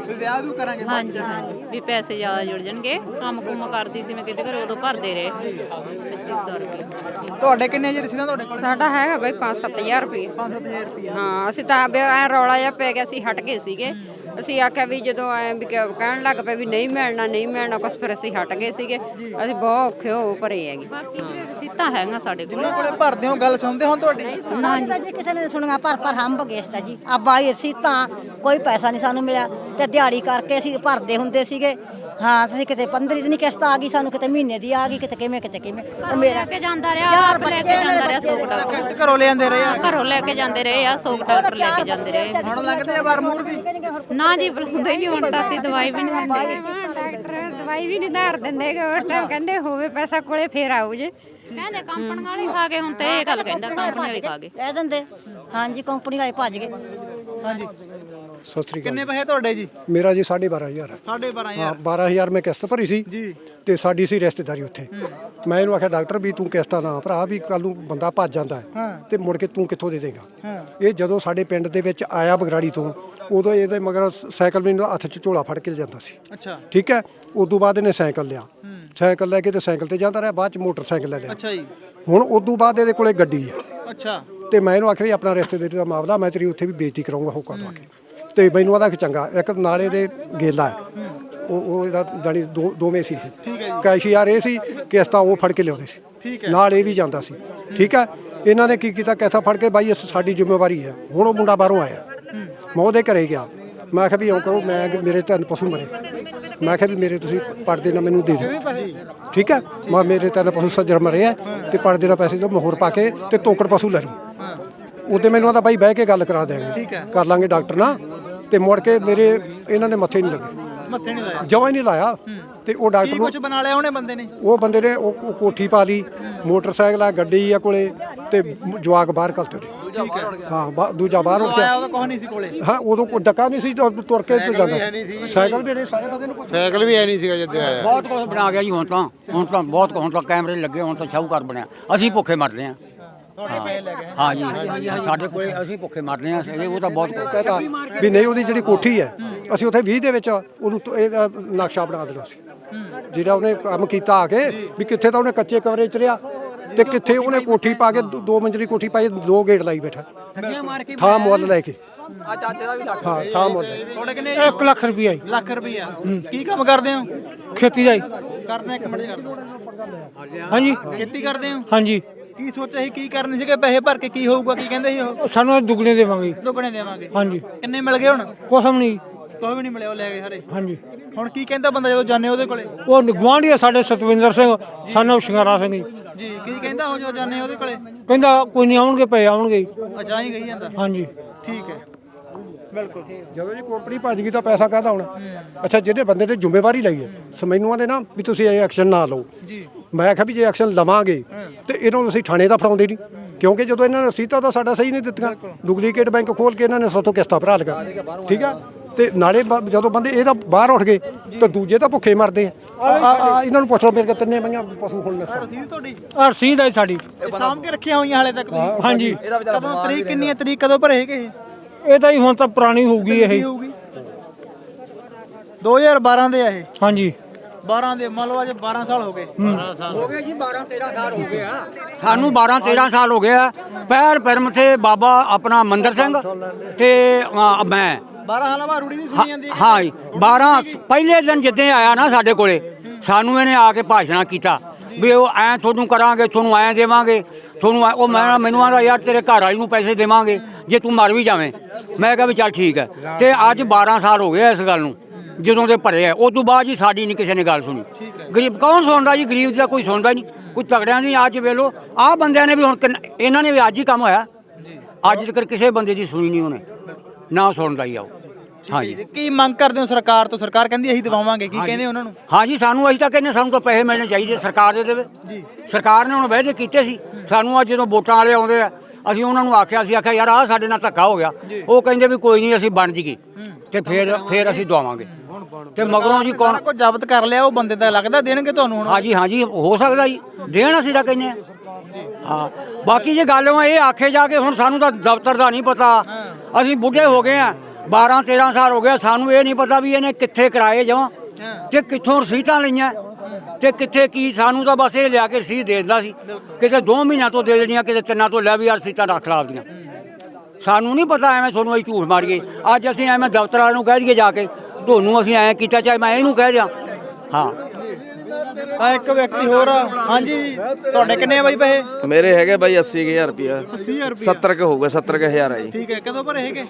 ਵੀ ਵਿਆਹ ਵੀ ਕਰਾਂਗੇ ਹਾਂਜੀ ਹਾਂਜੀ। ਵੀ ਪੈਸੇ ਜ਼ਿਆਦਾ ਜੁੜ ਜਾਣਗੇ। ਕੰਮ ਕੁਮ ਕਰਦੀ ਸੀ ਮੈਂ ਕਿਤੇ ਘਰੇ ਉਦੋਂ ਭਰਦੇ ਰਹੇ। 2500 ਰੁਪਏ। ਤੁਹਾਡੇ ਕਿੰਨੇ ਜੀ ਰਸੀਦਾਂ ਤੁਹਾਡੇ ਕੋਲ? ਸਾਡਾ ਹੈਗਾ ਬਈ 5-7000 ਰੁਪਏ। 5-7000 ਰੁਪਏ। ਹਾਂ ਅਸੀਂ ਤਾਂ ਐ ਰੌਲਾ ਜਿਹਾ ਪੈ ਗਿਆ ਸੀ ਹਟ ਗਏ ਸੀਗੇ। ਅਸੀਂ ਆਖਿਆ ਵੀ ਜਦੋਂ ਐ ਵੀ ਕਿ- ਕਹਿਣ ਲੱਗ ਪਏ ਵੀ ਨਹੀਂ ਮਿਲਣਾ ਨਹੀਂ ਮਿਲਣਾ ਕੁਛ ਫਿਰ ਅਸੀਂ ਹਟ ਗਏ ਸੀਗੇ। ਅਸੀਂ ਬਹੁਤ ਔਖੇ ਹੋ ਭਰੇ ਹੈਗੇ। ਬਾਕੀ ਜਿਹੜੇ ਰਸੀਤਾਂ ਹੈਗੀਆਂ ਸਾਡੇ ਕੋਲ। ਉਹਨਾਂ ਕੋਲੇ ਭਰਦੇ ਹੋ ਗੱਲ ਸੁਣਦੇ ਹੋ ਤੁਹਾਡੀ? ਸਾਡੀ ਤਾਂ ਜੀ। ਕਿਸੇ ਨੇ ਨੀ ਸੁਣੀਆਂ ਪਰ ਪਰ ਹੰਬ ਗਏ ਸੀ ਤਾਂ ਜੀ। ਆ ਬਾਈ ਰਸੀਤਾਂ ਕੋਈ ਪੈਸਾ ਨਹੀਂ ਸਾਨੂੰ ਮਿਲਿਆ। ਤੇ ਦਿਹਾੜੀ ਕਰਕੇ ਅਸੀਂ ਭਰਦੇ ਹੁੰਦੇ ਸੀਗੇ। ਹਾਂ ਅਸੀਂ ਕਿਤੇ 15 ਦਿਨ ਕਿਸ਼ਤ ਆ ਗਈ ਸਾਨੂੰ ਕਿਤੇ ਮਹੀਨੇ ਦੀ ਆ ਗਈ ਕਿਤੇ ਕਿਵੇਂ ਕਿਤੇ ਕਿਵੇਂ। ਉਹ ਮੇਰਾ ਕੇ ਜਾਂਦਾ ਰਿਹਾ ਆਪ ਲੈ ਕੇ ਜਾਂਦਾ ਰਿਹਾ ਸੋਕ ਡਾਕਟਰ ਕਿਸ਼ਤ ਘਰੋਂ ਲੈ ਜਾਂਦੇ ਰਹੇ ਆ? ਘਰੋਂ ਲੈ ਕੇ ਜਾਂਦੇ ਰਹੇ ਆ ਸੋਕ ਡਾਕਟਰ ਲੈ ਕੇ ਜਾਂਦੇ ਰਹੇ। ਹੁਣ ਲੱਗਦੇ ਆ ਵਾਰ ਮੂਰ ਦੀ ਨਾ ਜੀ ਬੁਲਾਉਂਦੇ ਨਹੀਂ ਹੁਣ ਤਾਂ ਅਸੀਂ ਦਵਾਈ ਵੀ ਨਹੀਂ ਦਿੰਦੇ। ਡਾਕਟਰ ਦਵਾਈ ਵੀ ਨਹੀਂ ਧਾਰ ਦਿੰਦੇ ਗੇ ਉਸ ਟਾਈਮ ਕਹਿੰਦੇ ਹੋਵੇ ਪੈਸਾ ਕੋਲੇ ਫੇਰ ਆਊ ਜੇ। ਕਹਿੰਦੇ ਕੰਪਨ ਵਾਲੇ ਖਾ ਕੇ ਹੁਣ ਤੇ ਇਹ ਗੱਲ ਕਹਿੰਦਾ ਕੰਪਨ ਵਾਲੇ ਖਾ ਗਏ। ਕਹਿ ਦਿੰਦੇ ਹਾਂਜੀ ਕੰਪਨੀ ਵਾਲੇ ਭੱਜ ਗਏ। ਹਾਂਜੀ। ਸਤਿ ਸ੍ਰੀ ਕਿੰਨੇ ਪੈਸੇ ਤੁਹਾਡੇ ਜੀ? ਅਕਾਲ ਮੇਰਾ ਜੀ 12500 ਹੈ 12500 ਹਾਂ 12000 ਮੈਂ ਕਿਸ਼ਤ ਭਰੀ ਸੀ ਜੀ। ਤੇ ਸਾਡੀ ਸੀ ਰਿਸ਼ਤੇਦਾਰੀ ਉੱਥੇ। ਮੈਂ ਇਹਨੂੰ ਆਖਿਆ ਡਾਕਟਰ ਵੀ ਤੂੰ ਕਿਸ਼ਤਾਂ ਨਾ ਭਰਾ ਵੀ ਕੱਲ ਨੂੰ ਬੰਦਾ ਭੱਜ ਜਾਂਦਾ ਹੈ ਤੇ ਮੁੜ ਕੇ ਤੂੰ ਕਿੱਥੋਂ ਦੇ ਦੇਗਾ? ਇਹ ਜਦੋਂ ਸਾਡੇ ਪਿੰਡ ਦੇ ਵਿੱਚ ਆਇਆ ਬਗਰਾੜੀ ਤੋਂ ਉਦੋਂ ਇਹਦੇ ਮਗਰ ਸਾਈਕਲ ਮੈਨੂੰ ਹੱਥ 'ਚ ਝੋਲਾ ਫੜ ਕੇ ਜਾਂਦਾ ਸੀ। ਅੱਛਾ। ਠੀਕ ਹੈ? ਉਦੋਂ ਬਾਅਦ ਇਹਨੇ ਸਾਈਕਲ ਲਿਆ। ਸਾਈਕਲ ਲੈ ਕੇ ਤੇ ਸਾਈਕਲ ਤੇ ਜਾਂਦਾ ਰਿਹਾ ਬਾਅਦ ਚ ਮੋਟਰਸਾਈਕਲ ਲੈ ਲਿਆ। ਅੱਛਾ ਜੀ। ਹੁਣ ਉਦੋਂ ਬਾਅਦ ਇਹਦੇ ਕੋਲੇ ਗੱਡੀ ਹੈ ਅੱਛਾ। ਤੇ ਮੈਂ ਇਹਨੂੰ ਆਖਿਆ ਵੀ ਆਪਣਾ ਰਿਸ਼ਤੇਦਾਰੀ ਦਾ ਮਾਮਲਾ ਮੈਂ ਤੇਰੀ ਉੱਥੇ ਵੀ ਬੇਇੱਜ਼ਤੀ ਕਰਾਉਂਗਾ ਹੋਕਾ ਦਵਾ ਕੇ। ਤੇ ਮੈਨੂੰ ਆਦਾ ਕਿ ਚੰਗਾ ਇੱਕ ਨਾਲੇ ਦੇ ਗੇਲਾ ਹੈ। ਉਹ ਉਹ ਇਹਦਾ ਜਾਣੀ ਦੋ ਦੋਵੇਂ ਸੀ। ਇਹ ਕੈਸ਼ੀਆਰ ਇਹ ਸੀ ਕਿਸ਼ਤਾਂ ਉਹ ਫੜ ਕੇ ਲਿਆਉਂਦੇ ਸੀ। ਨਾਲ ਇਹ ਵੀ ਜਾਂਦਾ ਸੀ। ਠੀਕ ਹੈ? ਇਹਨਾਂ ਨੇ ਕੀ ਕੀਤਾ? ਕਿਸ਼ਤਾਂ ਫੜ ਕੇ ਬਾਈ ਇਹ ਸਾਡੀ ਜ਼ਿੰਮੇਵਾਰੀ ਹੈ। ਹੁਣ ਉਹ ਮੁੰਡਾ ਬਾਹਰੋਂ ਆਇਆ। ਮੈਂ ਉਹਦੇ ਘਰੇ ਗਿਆ। ਮੈਂ ਆਖਿਆ ਵੀ ਇਉਂ ਕਰੋ ਮੈਂ ਕਿ ਮੇਰੇ ਤਿੰਨ ਪਸ਼ੂ ਮਰੇ। ਮੈਂ ਆਖਿਆ ਵੀ ਮੇਰੇ ਤੁਸੀਂ ਪਰਦੇ ਨਾਲ ਮੈਨੂੰ ਦੇ ਦਿਓ। ਠੀਕ ਹੈ? ਮੈਂ ਮੇਰੇ ਤਿੰਨ ਪਸ਼ੂ ਸੱਜਰ ਮਰੇ ਆ ਤੇ ਪਰਦੇ ਨਾਲ ਪੈਸੇ ਤੋਂ ਮੋਹਰ ਪਾ ਕੇ ਤੇ ਤੋਕੜ ਪਸ਼ੂ ਲੈ ਲਓ ਉਹਦੇ ਮੈਨੂੰ ਆਦਾ ਬਾਈ ਬਹਿ ਕੇ ਗੱਲ ਕਰਾ ਦੇਾਂਗੇ ਕਰ ਲਾਂਗੇ ਡਾਕਟਰ ਨਾਲ। ਤੇ ਮੁੜ ਕੇ ਮੇਰੇ ਇਹਨਾਂ ਨੇ ਮੱਥੇ ਨਹੀਂ ਲੱਗੇ ਮੱਥੇ ਨਹੀਂ ਲਾਇਆ ਜਮਾਂ ਹੀ ਨਹੀਂ ਲਾਇਆ। ਤੇ ਉਹ ਡਾਕਟਰ ਕੀ ਨੂੰ ਕੁਝ ਬਣਾ ਲਿਆ ਉਹਨੇ ਬੰਦੇ ਨੇ? ਉਹ ਬੰਦੇ ਨੇ ਉਹ ਉਹ ਕੋਠੀ ਪਾ ਲਈ ਮੋਟਰਸਾਈਕਲ ਆ ਗੱਡੀ ਆ ਕੋਲੇ ਤੇ ਜਵਾਕ ਬਾਹਰ ਕਲਤੇ ਹਾਂ ਬਾ- ਦੂਜਾ ਬਾਹਰ ਉੱਠ ਆਇਆ ਗਿਆ। ਉਹਦਾ ਕੁਝ ਨਹੀਂ ਸੀ ਕੋਲੇ। ਹਾਂ ਉਦੋਂ ਕੋਈ ਡੱਕਾ ਨਹੀਂ ਸੀ ਤਾਂ ਤੁਰ ਕੇ ਤੇ ਜਾਂਦਾ ਸੀ। ਸਾਈਕਲ ਵੀ ਨਹੀਂ ਸਾਰੇ ਬੰਦੇ ਨੂੰ ਸਾਈਕਲ ਵੀ ਐ ਨਹੀਂ ਸੀਗਾ ਜਿੱਦੇ ਆਇਆ। ਬਹੁਤ ਕੁਝ ਬਣਾ ਗਿਆ ਜੀ ਹੁਣ ਤਾਂ। ਹੁਣ ਤਾਂ ਬਹੁਤ ਹੁਣ ਤਾਂ ਕੈਮਰੇ ਲੱਗੇ ਹੁਣ ਤਾਂ ਸ਼ਾਹੂਕਾਰ ਬਣਿਆ। ਅਸੀਂ ਭੁੱਖੇ ਮਰਦੇ ਆ ਹਾਂ। ਜੀ ਸਾਡੇ ਕੋਲੇ ਅਸੀਂ ਭੁੱਖੇ ਮਰਦੇ ਆ ਇਹ ਉਹ ਤਾਂ ਬਹੁਤ ਕਹਤਾ ਵੀ ਨਹੀਂ ਉਹਦੀ ਜਿਹੜੀ ਕੋਠੀ ਹੈ ਅਸੀਂ ਉੱਥੇ 20 ਦੇ ਵਿੱਚ ਉਹਨੂੰ ਤ- ਇਹਦਾ ਨਕਸ਼ਾ ਬਣਾ ਦੇਣਾ ਸੀ। ਜਿਹੜਾ ਉਹਨੇ ਕੰਮ ਕੀਤਾ ਆ ਕੇ ਵੀ ਕਿੱਥੇ ਤਾਂ ਉਹਨੇ ਕੱਚੇ ਕਮਰੇ ਚ ਰਿਆ ਤੇ ਕਿੱਥੇ ਉਹਨੇ ਕੋਠੀ ਪਾ ਕੇ ਦੋ- ਦੋ ਮੰਜ਼ਲੀ ਕੋਠੀ ਪਾਈ ਦੋ ਗੇਟ ਲਾਈ ਬੈਠਾ। ਥਾਂ ਮੁੱਲ ਲੈ ਕੇ। ਹਾਂ ਥਾਂ ਮੁੱਲ ਲੈ ਕੇ। ਤੁਹਾਡੇ ਕਿੰਨੇ 1 ਲੱਖ ਰੁਪਈਆ ਜੀ। ਲੱਖ ਰੁਪਈਆ ਕੀ ਕੰਮ ਕਰਦੇ ਹੋ? ਖੇਤੀ ਦਾ ਜੀ। ਕਰਦੇ ਆ ਇੱਕ ਮਿੰਟ ਕਰਦੇ ਹਾਂਜੀ। ਖੇਤੀ ਕਰਦੇ ਹੋ? ਹਾਂਜੀ। ਕੀ ਸੋਚਿਆ ਸੀ ਕੀ ਕਰਨੇ ਸੀਗੇ ਪੈਸੇ ਭਰ ਕੇ ਕੀ ਹੋਊਗਾ ਕੀ ਕਹਿੰਦੇ ਸੀ ਉਹ? ਸਾਨੂੰ ਦੁੱਗਣੇ ਦੇਵਾਂਗੇ। ਦੁੱਗਣੇ ਦੇਵਾਂਗੇ। ਹਾਂਜੀ। ਕਿੰਨੇ ਮਿਲ ਗਏ ਹੁਣ? ਕੁਛ ਵੀ ਨਹੀਂ। ਕੋਈ ਵੀ ਨਹੀਂ ਮਿਲਿਆ ਉਹ ਲੈ ਗਏ ਸਾਰੇ। ਹਾਂਜੀ। ਹੁਣ ਕੀ ਕਹਿੰਦਾ ਬੰਦਾ ਜਦੋਂ ਜਾਣੇ ਉਹਦੇ ਕੋਲੇ? ਉਹ ਗਵਾਂਢੀ ਆ ਸਾਡੇ ਸਤਵਿੰਦਰ ਸਿੰਘ ਸਾਨੂੰ ਸ਼ਿੰਗਾਰਾ ਸਿੰਘ ਜੀ। ਜੀ ਕੀ ਕਹਿੰਦਾ ਉਹ ਜਦੋਂ ਜਾਣੇ ਉਹਦੇ ਕੋਲੇ? ਕਹਿੰਦਾ ਕੋਈ ਨਹੀਂ ਆਉਣਗੇ ਪਏ ਆਉਣਗੇ ਅੱਛਾ ਹੀ ਗਈ ਜਾਂਦਾ। ਹਾਂਜੀ। ਠੀਕ ਹੈ। ਬਿਲਕੁਲ। ਜਦੋਂ ਜੀ ਕੰਪਨੀ ਭੱਜ ਗਈ ਤਾਂ ਪੈਸਾ ਕਾਹਦਾ ਹੋਣਾ ਅੱਛਾ ਜਿਹਦੇ ਬੰਦੇ ਨੇ ਜ਼ਿੰਮੇਵਾਰੀ ਲਈ ਹੈ। ਸਮੈਨੂਆਂ ਦੇ ਨਾ ਵੀ ਤੁਸੀਂ ਇਹ ਐਕਸ਼ਨ ਨਾ ਲਓ। ਜੀ। ਮੈਂ ਆਖਿਆ ਵੀ ਜੇ ਐਕਸ਼ਨ ਲਵਾਂਗੇ ਤੇ ਇਹਨਾਂ ਨੂੰ ਅਸੀਂ ਥਾਣੇ ਦਾ ਫੜਾਉਂਦੇ ਨਹੀਂ। ਕਿਉਂਕਿ ਜਦੋਂ ਇਹਨਾਂ ਨੇ ਰਸੀਤਾਂ ਤਾਂ ਸਾਡਾ ਸਹੀ ਨਹੀਂ ਦਿੱਤੀਆਂ। ਡੁਪਲੀਕੇਟ ਬੈਂਕ ਖੋਲ ਕੇ ਇਹਨਾਂ ਨੇ ਸਾਤੋਂ ਕਿਸ਼ਤਾਂ ਭਰਾ ਲਗਾ ਠੀਕ ਆ? ਤੇ ਨਾਲੇ ਜਦੋਂ ਬੰਦੇ ਇਹਦਾ ਬਾਹਰ ਉੱਠ ਗਏ ਤਾਂ ਦੂਜੇ ਤਾਂ ਭੁੱਖੇ ਮਰਦੇ ਆ। ਆ- ਆ ਆ ਇਹਨਾਂ ਨੂੰ ਪੁੱਛ ਲਓ ਮੇਰੇ ਕੋਲ ਤਿੰਨੇ ਮਈਆਂ ਪਸ਼ੂ ਹੁਣ ਨੇ ਰਸੀਦ ਤੁਹਾਡੀ? ਆ ਰਸੀਦ ਹੈ ਸਾਡੀ। ਸਾਂਭ ਕੇ ਰੱਖੀਆਂ ਹੋਈਆਂ ਹਾਲੇ ਤੱਕ ਤੁਸੀਂ? ਹਾਂਜੀ। ਕਦੋਂ ਤਰੀਕ ਕਿੰਨੀ ਹੈ? ਤਰੀਕ ਕਦੋਂ ਭਰੇ ਹੈਗੇ ਇਹ? ਤਾਂ ਹੀ ਹੁਣ ਤਾਂ ਪੁਰਾਣੀ ਹੋਊਗੀ ਇਹ। ਹੋਊਗੀ? 2012 ਦੇ ਆ ਇਹ। ਹਾਂਜੀ। 12 ਦੇ ਮੰਨ ਲਓ ਅੱਜ 12 ਸਾਲ ਹੋ ਗਏ। ਹੋ। ਗਏ ਜੀ 12 13 ਸਾਲ ਹੋ ਗਏ ਆ ਸਾਨੂੰ 12 13 ਸਾਲ ਹੋ ਗਏ ਆ ਪੈਰ ਪਰਮ ਤੇ ਬਾਬਾ ਆਪਣਾ ਮੰਦਰ ਸਿੰਘ ਤੇ ਅ, ਮੈਂ। 12 ਸਾਲਾਂ ਬਾਅਦ ਰੂੜੀ ਦੀ ਸੁਣੀ ਜਾਂਦੀ। ਹੈ ਹਾਂ ਜੀ 12 ਪਹਿਲੇ ਦਿਨ ਜਿੱਦਾਂ ਆਇਆ ਨਾ ਸਾਡੇ ਕੋਲੇ ਸਾਨੂੰ ਇਹਨੇ ਆ ਕੇ ਭਾਸ਼ਣਾ ਕੀਤਾ। ਵੀ ਉਹ ਐ ਤੁਹਾਨੂੰ ਕਰਾਂਗੇ, ਤੁਹਾਨੂੰ ਐ ਦੇਵਾਂਗੇ, ਤੁਹਾਨੂੰ ਐਂ- ਉਹ ਮੈਂ ਮੈਨੂੰ ਆਂਦਾ, ਯਾਰ ਤੇਰੇ ਘਰ ਵਾਲੀ ਨੂੰ ਪੈਸੇ ਦੇਵਾਂਗੇ, ਜੇ ਤੂੰ ਮਰ ਵੀ ਜਾਵੇਂ। ਮੈਂ ਕਿਹਾ ਵੀ ਚੱਲ ਠੀਕ ਹੈ। ਤੇ ਅੱਜ 12 ਸਾਲ ਹੋ ਗਏ ਆ ਇਸ ਗੱਲ ਨੂੰ, ਜਦੋਂ ਦੇ ਭਰੇ ਆ। ਉਸ ਤੋਂ ਬਾਅਦ ਜੀ ਸਾਡੀ ਨਹੀਂ ਕਿਸੇ ਨੇ ਗੱਲ ਸੁਣੀ। ਗਰੀਬ ਕੌਣ ਸੁਣਦਾ ਜੀ? ਗਰੀਬ ਦਾ ਕੋਈ ਸੁਣਦਾ ਨਹੀਂ ਕੋਈ ਤਗੜਿਆਂ ਦੀ ਅੱਜ ਵੇਲੋ ਆਹ ਬੰਦਿਆਂ ਨੇ ਵੀ ਹੁਣ ਕਿੰਨ- ਇਹਨਾਂ ਨੇ ਵੀ ਅੱਜ ਹੀ ਕੰਮ ਹੋਇਆ। ਅੱਜ ਤੱਕ ਕਿਸੇ ਬੰਦੇ ਦੀ ਸੁਣੀ ਨਹੀਂ ਉਹਨੇ। ਨਾ ਸੁਣਦਾ ਹੀ ਆ ਉਹ। ਹਾਂਜੀ ਕੀ ਮੰਗ ਕਰਦੇ ਹੋ ਸਰਕਾਰ ਤੋਂ? ਸਰਕਾਰ ਕਹਿੰਦੀ ਅਸੀਂ ਦਵਾਵਾਂਗੇ ਕੀ ਕਹਿੰਦੇ ਉਹਨਾਂ ਨੂੰ? ਹਾਂਜੀ ਸਾਨੂੰ ਅਸੀਂ ਤਾਂ ਕਹਿੰਦੇ ਸਾਨੂੰ ਤਾਂ ਪੈਸੇ ਮਿਲਣੇ ਚਾਹੀਦੇ ਸਰਕਾਰ ਦੇ ਦੇਵੇ। ਸਰਕਾਰ ਨੇ ਹੁਣ ਵਾਅਦੇ ਕੀਤੇ ਸੀ। ਸਾਨੂੰ ਅੱਜ ਜਦੋਂ ਵੋਟਾਂ ਵਾਲੇ ਆਉਂਦੇ ਆ ਅਸੀਂ ਉਹਨਾਂ ਨੂੰ ਆਖਿਆ ਸੀ ਆਖਿਆ ਯਾਰ ਆਹ ਸਾਡੇ ਨਾਲ ਧੱਕਾ ਹੋ ਗਿਆ। ਉਹ ਕਹਿੰਦੇ ਵੀ ਕੋਈ ਨਹੀਂ ਅਸੀਂ ਬਣ ਜੀਗੇ ਤੇ ਫਿਰ ਫਿਰ ਅਸੀਂ ਦਵਾਵਾਂਗੇ। ਤੇ ਮਗਰੋਂ ਜੀ ਕੌਣ ਕੋਈ ਜ਼ਬਤ ਕਰ ਲਿਆ ਉਹ ਬੰਦੇ ਦਾ ਲੱਗਦਾ ਦੇਣਗੇ ਤੁਹਾਨੂੰ ਹੁਣ? ਹਾਂਜੀ ਹਾਂਜੀ ਹੋ ਸਕਦਾ ਜੀ। ਦੇਣ ਅਸੀਂ ਤਾਂ ਕਹਿੰਦੇ ਆ। ਹਾਂ। ਬਾਕੀ ਜੇ ਗੱਲ ਉਹ ਇਹ ਆਖੇ ਜਾ ਕੇ ਹੁਣ ਸਾਨੂੰ ਤਾਂ ਦਫ਼ਤਰ ਦਾ ਨਹੀਂ ਪਤਾ। ਅਸੀਂ ਬੁੱਢੇ ਹੋ ਗਏ ਆ। 12 13 ਸਾਲ ਹੋ ਗਏ ਸਾਨੂੰ ਇਹ ਨਹੀਂ ਪਤਾ ਵੀ ਇਹਨੇ ਕਿੱਥੇ ਕਰਾਏ ਜਮਾਂ ਤੇ ਕਿੱਥੋਂ ਰਸੀਤਾਂ ਲਈਆਂ ਤੇ ਕਿੱਥੇ ਕੀ ਸਾਨੂੰ ਤਾਂ ਬਸ ਇਹ ਲਿਆ ਕੇ ਰਸੀਦ ਦੇ ਦਿੰਦਾ ਸੀ। ਕਿਤੇ 2 ਮਹੀਨਿਆਂ ਤੋਂ ਦੇ ਦੇਣੀਆਂ ਕਿਤੇ ਤਿੰਨਾਂ ਤੋਂ ਲੈ ਵੀ ਰਸੀਤਾਂ ਰੱਖ ਲਾ ਆਪਦੀਆਂ ਸਾਨੂੰ ਨਹੀਂ ਪਤਾ ਐਵੇਂ ਤੁਹਾਨੂੰ ਅਸੀਂ ਝੂਠ ਮਾਰੀਏ। ਅੱਜ ਅਸੀਂ ਐਵੇਂ ਦਫ਼ਤਰ ਵਾਲਿਆਂ ਨੂੰ ਕਹਿ ਦਈਏ ਜਾ ਕੇ ਤੁਹਾਨੂੰ ਅਸੀਂ ਐਂ ਕੀਤਾ ਚਾਹੇ ਮੈਂ ਇਹਨੂੰ ਕਹਿ ਦਿਆਂ। ਹਾਂ। ਆ ਇੱਕ ਵਿਅਕਤੀ ਹੋਰ ਆ। ਹਾਂਜੀ ਤੁਹਾਡੇ ਕਿੰਨੇ ਆ ਬਾਈ ਪੈਸੇ? ਮੇਰੇ ਹੈਗੇ ਬਾਈ 80000 ਰੁਪਿਆ 80000 ਰੁਪਏ 70 ਕੇ ਹੋਊਗਾ 70 ਕੇ ਹਜ਼ਾਰ ਹੈ ਜੀ। ਠੀਕ ਹੈ ਕਦੋਂ ਭਰੇ ਹੈਗੇ?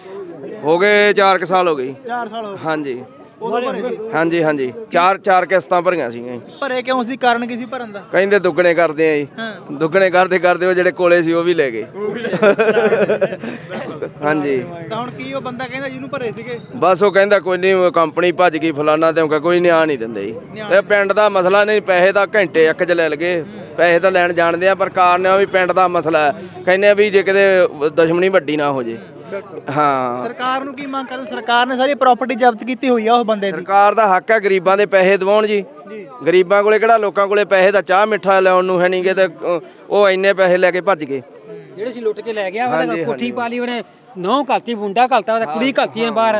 ਹੋ ਗਏ 4 ਸਾਲ ਹੋ ਗਏ ਜੀ। 4 ਸਾਲ ਹੋ ਗਏ। ਹਾਂਜੀ। ਉਦੋਂ ਭਰੇ ਸੀ? ਹਾਂਜੀ ਹਾਂਜੀ। ਚਾਰ ਚਾਰ ਕਿਸ਼ਤਾਂ ਭਰੀਆਂ ਸੀਗੀਆਂ ਜੀ। ਭਰੇ ਕਿਉਂ ਸੀ? ਕਾਰਨ ਕੀ ਸੀ ਭਰਨ ਦਾ? ਕਹਿੰਦੇ ਦੁੱਗਣੇ ਕਰਦੇ ਆ ਜੀ। ਹਾਂ। ਦੁੱਗਣੇ ਕਰਦੇ ਕਰਦੇ ਉਹ ਜਿਹੜੇ ਕੋਲੇ ਸੀ ਉਹ ਵੀ ਲੈ ਗਏ। ਹਾਂਜੀ। ਤਾਂ ਹੁਣ ਕੀ ਉਹ ਬੰਦਾ ਕਹਿੰਦਾ ਜਿਹਨੂੰ ਭਰੇ ਸੀਗੇ? ਬਸ ਉਹ ਕਹਿੰਦਾ ਕੋਈ ਨਹੀਂ ਕੰਪਨੀ ਭੱਜ ਗਈ ਫਲਾਨਾ ਤੇ ਉਹ ਕਹਿੰਦਾ ਕੋਈ ਨਿਆਂ ਨਹੀਂ ਦਿੰਦੇ ਜੀ। ਇਹ ਪਿੰਡ ਦਾ ਮਸਲਾ ਨਹੀਂ ਪੈਸੇ ਤਾਂ ਘੰਟੇ ਇੱਕ ਚ ਲੈ ਲਗੇ। ਪੈਸੇ ਤਾਂ ਲੈਣ ਜਾਣਦੇ ਆ ਪਰ ਕਾਰਨ ਇਹ ਆ ਵੀ ਪਿੰਡ ਦਾ ਮਸਲਾ ਹੈ। ਕਹਿੰਦੇ ਆ ਵੀ ਜੇ ਕਿਤੇ ਦੁਸ਼ਮਣੀ ਵੱਡੀ ਨਾ ਹੋ ਜੇ। ਹਾਂ। ਸਰਕਾਰ ਨੂੰ ਕੀ ਮੰਗ ਕਰਦੇ ਸਰਕਾਰ ਨੇ ਸਾਰੀ ਪ੍ਰਾਪਰਟੀ ਜ਼ਬਤ ਕੀਤੀ ਹੋਈ ਆ ਉਸ ਬੰਦੇ ਦੀ। ਸਰਕਾਰ ਦਾ ਹੱਕ ਹੈ ਗਰੀਬਾਂ ਦੇ ਪੈਸੇ ਦਿਵਾਉਣ ਜੀ। ਗਰੀਬਾਂ ਕੋਲੇ ਕਿਹੜਾ ਲੋਕਾਂ ਕੋਲੇ ਪੈਸੇ ਦਾ ਚਾਹ ਮਿੱਠਾ ਲਿਆਉਣ ਨੂੰ ਹੈ ਨਹੀਂਗੇ ਤੇ ਅ, ਉਹ ਇੰਨੇ ਪੈਸੇ ਲੈ ਕੇ ਭੱਜ ਗਏ। ਜਿਹੜੇ ਸੀ ਲੁੱਟ ਕੇ ਲੈ ਗਿਆ ਉਹਨੇ ਕੋਠੀ। ਪਾ ਲਈ ਉਹਨੇ। ਨੌ ਘਲਤੀ ਮੁੰਡਾ ਘਲਤਾ ਉਹਦਾ ਕੁੜੀ ਘਲਤੀ ਨੇ ਬਾਹਰ।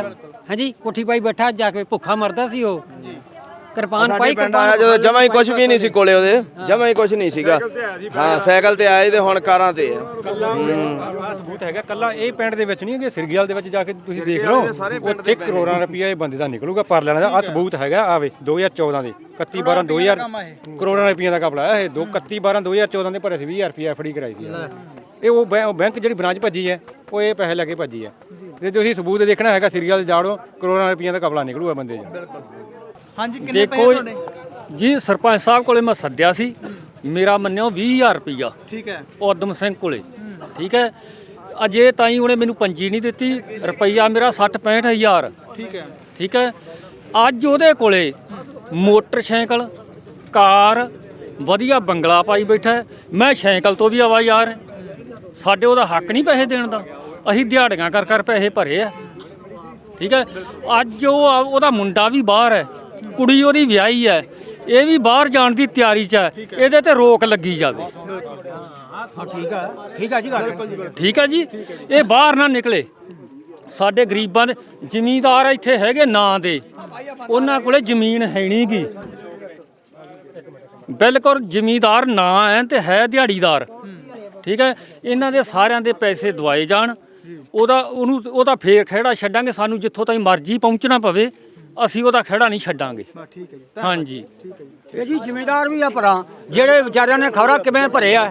ਹਾਂਜੀ ਕੋਠੀ ਪਾਈ ਬੈਠਾ ਜਾ ਕੇ ਭੁੱਖਾ ਮਰਦਾ ਸੀ ਉਹ। ਕਿਰਪਾਨ ਪਾਈ ਪਿੰਡ ਆਇਆ ਜਦੋਂ ਜਮਾ ਹੀ ਕੁਝ ਵੀ ਨਹੀਂ ਸੀ ਕੋਲੇ ਉਹਦੇ ਜਮਾ ਹੀ ਕੁਝ ਨਹੀਂ ਸੀਗਾ। ਹਾਂ ਸਾਈਕਲ ਤੇ ਆਏ ਤੇ ਹੁਣ ਕਾਰਾਂ ਤੇ ਆ। ਆਹ ਸਬੂਤ ਹੈਗਾ ਕੱਲਾ ਇਹ ਪਿੰਡ ਦੇ ਵਿੱਚ ਨਹੀਂ ਹੈਗੇ ਸਿਰਗਿਆਲ ਦੇ ਵਿੱਚ ਜਾ ਕੇ ਤੁਸੀਂ ਦੇਖ ਲਓ। ਉੱਥੇ ਕਰੋੜਾਂ ਰੁਪਈਆ ਇਹ ਬੰਦੇ ਦਾ ਨਿਕਲੂਗਾ ਪਰ ਲੈਣਾ ਦਾ। ਆ ਸਬੂਤ ਹੈਗਾ ਆਵੇ 2014 ਦੇ 31 12 2000 ਕਰੋੜਾਂ ਰੁਪਈਆ ਦਾ ਕਪੜਾ ਇਹ। 2 31 12 2014 ਦੇ ਭਰੇ ਸੀ 20000 ਰੁਪਈਆ ਫੜੀ ਕਰਾਈ ਸੀ। ਇਹ ਉਹ ਬੈਂਕ ਜਿਹੜੀ ਬ੍ਰਾਂਚ ਭੱਜੀ ਹੈ ਉਹ ਇਹ ਪੈਸੇ ਲੈ ਕੇ ਭੱਜੀ ਹੈ। ਤੇ ਤੁਸੀਂ ਸਬੂਤ ਦੇਖਣਾ ਹੈਗਾ ਸਿਰਗਿਆਲ ਜਾੜੋ ਕਰੋੜਾਂ ਰੁਪਈਆ ਦਾ ਕਪੜਾ ਨਿਕਲੂਗਾ ਬੰਦੇ ਦਾ। ਹਾਂਜੀ ਕਿੰਨੇ ਦੇਖੋ ਪੈਸੇ ਤੁਹਾਡੇ? ਜੀ ਸਰਪੰਚ ਸਾਹਿਬ ਕੋਲੇ ਮੈਂ ਸੱਦਿਆ ਸੀ। ਮੇਰਾ ਮੰਨਿਓ 20000 ਰੁਪਈਆ। ਠੀਕ ਹੈ। ਉਦਮ ਸਿੰਘ ਕੋਲੇ। ਠੀਕ ਹੈ। ਅਜੇ ਤਾਈ ਉਹਨੇ ਮੈਨੂੰ ਪੰਜੀ ਨਹੀਂ ਦਿੱਤੀ। ਰੁਪਈਆ ਮੇਰਾ 60 65000 ਠੀਕ ਹੈ। ਠੀਕ ਹੈ। ਅੱਜ ਉਹਦੇ ਕੋਲੇ ਮੋਟਰਸਾਈਕਲ ਕਾਰ ਵਧੀਆ ਬੰਗਲਾ ਪਾਈ ਬੈਠਾ ਹੈ। ਮੈਂ ਸਾਈਕਲ ਤੋਂ ਵੀ ਆਵਾ ਯਾਰ। ਸਾਡੇ ਉਹਦਾ ਹੱਕ ਨਹੀਂ ਪੈਸੇ ਦੇਣ ਦਾ। ਅਸੀਂ ਦਿਹਾੜੀਆਂ ਕਰ ਕਰ ਪੈਸੇ ਭਰੇ ਆ। ਠੀਕ ਹੈ। ਅੱਜ ਉਹ ਆ- ਉਹਦਾ ਮੁੰਡਾ ਵੀ ਬਾਹਰ ਹੈ। ਕੁੜੀ ਉਹਦੀ ਵਿਆਹੀ ਹੈ ਇਹ ਵੀ ਬਾਹਰ ਜਾਣ ਦੀ ਤਿਆਰੀ 'ਚ ਹੈ ਇਹਦੇ ਤੇ ਰੋਕ ਲੱਗੀ ਜਾਵੇ। ਹਾਂ ਠੀਕ ਹੈ ਠੀਕ ਹੈ ਜੀ ਗੱਲ। ਠੀਕ ਹੈ ਜੀ? ਇਹ ਬਾਹਰ ਨਾ ਨਿਕਲੇ। ਸਾਡੇ ਗਰੀਬਾਂ ਦੇ ਜ਼ਮੀਂਦਾਰ ਇੱਥੇ ਹੈਗੇ ਨਾਂ ਦੇ। ਉਹਨਾਂ ਕੋਲੇ ਜ਼ਮੀਨ ਹੈ ਨਹੀਂਗੀ ਬਿਲਕੁਲ ਜ਼ਮੀਂਦਾਰ ਨਾਂ ਹੈ ਤੇ ਹੈ ਦਿਹਾੜੀਦਾਰ। ਠੀਕ ਹੈ? ਇਹਨਾਂ ਦੇ ਸਾਰਿਆਂ ਦੇ ਪੈਸੇ ਦਵਾਏ ਜਾਣ। ਉਹਦਾ ਉਹਨੂੰ ਉਹਦਾ ਫੇਰ ਖਹਿੜਾ ਛੱਡਾਂਗੇ ਸਾਨੂੰ ਜਿੱਥੋਂ ਤਾਈਂ ਮਰਜ਼ੀ ਪਹੁੰਚਣਾ ਪਵੇ। ਅਸੀਂ ਉਹਦਾ ਖਹਿੜਾ ਨਹੀਂ ਛੱਡਾਂਗੇ। ਠੀਕ ਹੈ ਜੀ। ਹਾਂਜੀ। ਇਹ ਜੀ ਜ਼ਿਮੀਦਾਰ ਵੀ ਆ ਭਰਾ ਜਿਹੜੇ ਵਿਚਾਰਿਆਂ ਨੇ ਖਬਰਾਂ ਕਿਵੇਂ ਭਰੇ ਆ